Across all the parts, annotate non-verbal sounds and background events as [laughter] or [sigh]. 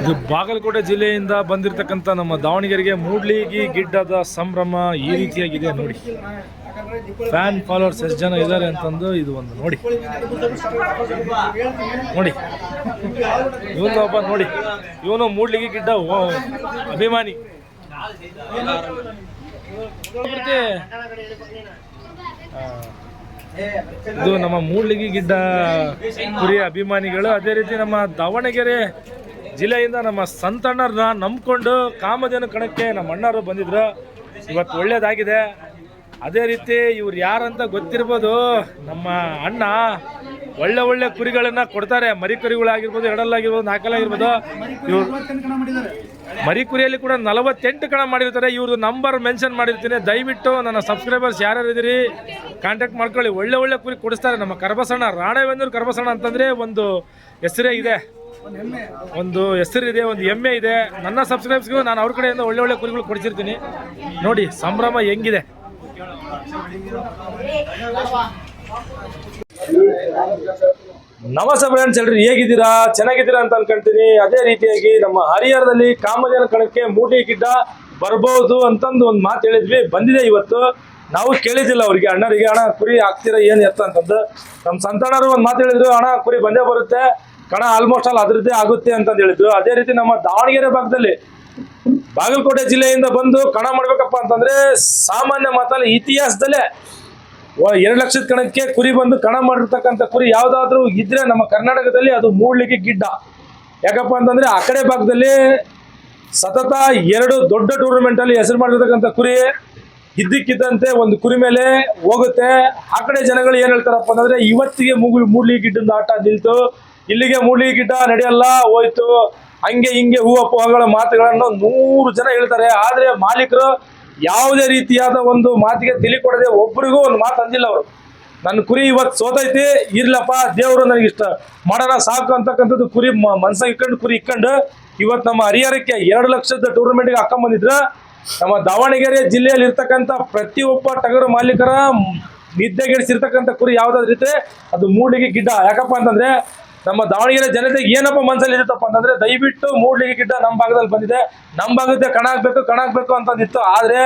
ಇದು ಬಾಗಲಕೋಟೆ ಜಿಲ್ಲೆಯಿಂದ ಬಂದಿರತಕ್ಕಂಥ ನಮ್ಮ ದಾವಣಗೆರೆಗೆ ಮೂಡ್ಲಿಗಿ ಗಿಡ್ಡದ ಸಂಭ್ರಮ ಈ ರೀತಿಯಾಗಿದೆ ನೋಡಿ. ಫ್ಯಾನ್ ಫಾಲೋವರ್ಸ್ ಎಷ್ಟು ಜನ ಇದ್ದಾರೆ ಅಂತಂದು ಇದು ಒಂದು ನೋಡಿ. ನೋಡಿ. ಇವನು ಒಬ್ಬ ನೋಡಿ. ಇವನು ಮೂಡ್ಲಿಗಿ ಗಿಡ್ಡ ಅಭಿಮಾನಿ. ಇದು ನಮ್ಮ ಮೂಡ್ಲಿಗಿ ಗಿಡ್ಡ ಕುರಿಯ ಅಭಿಮಾನಿಗಳು. ಅದೇ ರೀತಿ ನಮ್ಮ ದಾವಣಗೆರೆ ಜಿಲ್ಲೆಯಿಂದ ನಮ್ಮ ಸಂತಣ್ಣರನ್ನ ನಂಬಿಕೊಂಡು ಕಾಮಧೇನು ಕಣಕ್ಕೆ ನಮ್ಮ ಅಣ್ಣರು ಬಂದಿದ್ರು. ಇವತ್ತು ಒಳ್ಳೇದಾಗಿದೆ. ಅದೇ ರೀತಿ ಇವ್ರು ಯಾರಂತ ಗೊತ್ತಿರ್ಬೋದು, ನಮ್ಮ ಅಣ್ಣ ಒಳ್ಳೆ ಒಳ್ಳೆ ಕುರಿಗಳನ್ನು ಕೊಡ್ತಾರೆ. ಮರಿ ಕುರಿಗಳಾಗಿರ್ಬೋದು ಎರಡಲ್ಲಾಗಿರ್ಬೋದು ನಾಲ್ಕಲ್ಲಾಗಿರ್ಬೋದು. ಇವ್ರು ಮರಿ ಕುರಿಯಲ್ಲಿ ಕೂಡ ನಲವತ್ತೆಂಟು ಕಣ ಮಾಡಿರ್ತಾರೆ. ಇವ್ರದ್ದು ನಂಬರ್ ಮೆನ್ಷನ್ ಮಾಡಿರ್ತೀನಿ. ದಯವಿಟ್ಟು ನನ್ನ ಸಬ್ಸ್ಕ್ರೈಬರ್ಸ್ ಯಾರ್ಯಾರಿದ್ದೀರಿ ಕಾಂಟ್ಯಾಕ್ಟ್ ಮಾಡ್ಕೊಳ್ಳಿ. ಒಳ್ಳೆ ಒಳ್ಳೆ ಕುರಿ ಕೊಡಿಸ್ತಾರೆ. ನಮ್ಮ ಕರ್ಬಸಣ್ಣ ರಾಣೇವೇಂದ್ರ ಕರ್ಬಸಣ್ಣ ಅಂತಂದರೆ ಒಂದು ಹೆಸರೇ ಇದೆ. ಒಂದು ಹೆಸರಿದೆ ಒಂದು ಎಮ್ಮೆ ಇದೆ. ನನ್ನ ಸಬ್ಸ್ಕ್ರೈಬ್ಸ್ಗೂ ನಾನು ಅವ್ರ ಕಡೆಯಿಂದ ಒಳ್ಳೆ ಒಳ್ಳೆ ಕುರಿಗಳು ಕೊಡಿಸಿರ್ತೀನಿ. ನೋಡಿ, ಸಂಭ್ರಮ ಹೆಂಗಿದೆ? ನಮಸ್ತೆ ಫ್ರೆಂಡ್ಸ್ ಎಲ್ರಿ ಹೇಗಿದ್ದೀರಾ? ಚೆನ್ನಾಗಿದ್ದೀರಾ ಅಂತ ಅನ್ಕೊಂತೀನಿ. ಅದೇ ರೀತಿಯಾಗಿ ನಮ್ಮ ಹರಿಹರದಲ್ಲಿ ಕಾಮಜನ ಕಣಕ್ಕೆ ಮೂಟಿ ಗಿಡ್ಡ ಬರ್ಬೋದು ಅಂತಂದು ಒಂದು ಮಾತು ಹೇಳಿದ್ವಿ. ಬಂದಿದೆ ಇವತ್ತು. ನಾವು ಕೇಳಿದ್ದಿಲ್ಲ ಅವ್ರಿಗೆ, ಅಣ್ಣರಿಗೆ, ಅಣ್ಣ, ಕುರಿ ಹಾಕ್ತೀರಾ, ಏನು ಎತ್ತ? ಅಂತಂದು. ನಮ್ಮ ಸಂತಾನರು ಒಂದು ಮಾತು ಹೇಳಿದ್ರು, ಅಣ್ಣ, ಕುರಿ ಬಂದೇ ಬರುತ್ತೆ. ಕಣ ಆಲ್ಮೋಸ್ಟ್ ಆಲ್ ಅದರದ್ದೇ ಆಗುತ್ತೆ ಅಂತಂದು ಹೇಳಿದ್ರು. ಅದೇ ರೀತಿ ನಮ್ಮ ದಾವಣಗೆರೆ ಭಾಗದಲ್ಲಿ ಬಾಗಲಕೋಟೆ ಜಿಲ್ಲೆಯಿಂದ ಬಂದು ಕಣ ಮಾಡ್ಬೇಕಪ್ಪ ಅಂತಂದ್ರೆ ಸಾಮಾನ್ಯ ಮಾತಲ್ಲಿ ಇತಿಹಾಸದಲ್ಲೇ ಎರಡು ಲಕ್ಷದ ಕಣಕ್ಕೆ ಕುರಿ ಬಂದು ಕಣ ಮಾಡಿರ್ತಕ್ಕಂಥ ಕುರಿ ಯಾವ್ದಾದ್ರು ಇದ್ರೆ ನಮ್ಮ ಕರ್ನಾಟಕದಲ್ಲಿ ಅದು ಮೂಡ್ಲಿಕ್ಕೆ ಗಿಡ್ಡ. ಯಾಕಪ್ಪ ಅಂತಂದ್ರೆ ಆ ಕಡೆ ಭಾಗದಲ್ಲಿ ಸತತ ಎರಡು ದೊಡ್ಡ ಟೂರ್ನಮೆಂಟ್ ಅಲ್ಲಿ ಹೆಸರು ಮಾಡಿರ್ತಕ್ಕಂಥ ಕುರಿ ಇದ್ದಕ್ಕಿದ್ದಂತೆ ಒಂದು ಕುರಿ ಮೇಲೆ ಹೋಗುತ್ತೆ. ಆ ಕಡೆ ಜನಗಳು ಏನ್ ಹೇಳ್ತಾರಪ್ಪ ಅಂತಂದ್ರೆ ಇವತ್ತಿಗೆ ಮೂಗು ಮೂಡ್ಲಿ ಗಿಡ್ಡದ ಆಟ ನಿಲ್ತು. ಇಲ್ಲಿಗೆ ಮೂಲಿ ಗಿಡ್ಡ ನಡೆಯಲ್ಲ, ಹೋಯ್ತು. ಹಂಗೆ ಹಿಂಗೆ ಹೂವ ಹೂಗಳ ಮಾತುಗಳನ್ನು ನೂರು ಜನ ಹೇಳ್ತಾರೆ. ಆದ್ರೆ ಮಾಲೀಕರು ಯಾವುದೇ ರೀತಿಯಾದ ಒಂದು ಮಾತಿಗೆ ತಿಳಿ ಕೊಡದೆ ಒಬ್ರಿಗೂ ಒಂದು ಮಾತು ಅಂದಿಲ್ಲ ಅವರು. ನನ್ನ ಕುರಿ ಇವತ್ತು ಸೋತೈತಿ, ಇರ್ಲಪ್ಪ, ದೇವರು ನನಗೆ ಇಷ್ಟ. ಮಾಡೋಣ ಸಾಕು ಅಂತಕ್ಕಂಥದ್ದು ಕುರಿ ಮನ್ಸಾಗ ಇಟ್ಕೊಂಡು ಕುರಿ ಇಕ್ಕಂಡು, ಇವತ್ತು ನಮ್ಮ ಹರಿಹರಕ್ಕೆ ಎರಡು ಲಕ್ಷದ ಟೂರ್ನಮೆಂಟ್ಗೆ ಹಾಕೊಂಬಂದಿದ್ರು ನಮ್ಮ ದಾವಣಗೆರೆ ಜಿಲ್ಲೆಯಲ್ಲಿ ಇರ್ತಕ್ಕಂಥ ಪ್ರತಿಯೊಬ್ಬ ಟಗರು ಮಾಲೀಕರ ನಿದ್ದೆಗೆಡಿಸಿರ್ತಕ್ಕಂಥ ಕುರಿ ಯಾವ್ದಾದ್ರು ಇದ್ರೆ ಅದು ಮೂಡಿಗೆ ಗಿಡ್ಡ ಯಾಕಪ್ಪ ಅಂತಂದ್ರೆ ನಮ್ಮ ದಾವಣಗೆರೆ ಜನತೆಗೆ ಏನಪ್ಪ ಮನಸ್ಸಲ್ಲಿ ಇರುತ್ತಪ್ಪ ಅಂತಂದ್ರೆ ದಯವಿಟ್ಟು ಮೂಡ್ಲಿಗೆ ಗಿಡ್ಡ ನಮ್ಮ ಭಾಗದಲ್ಲಿ ಬಂದಿದೆ. ನಮ್ಮ ಭಾಗದ ಕಣ ಹಾಕ್ಬೇಕು ಕಣ ಹಾಕ್ಬೇಕು ಅಂತಂದಿತ್ತು ಆದ್ರೆ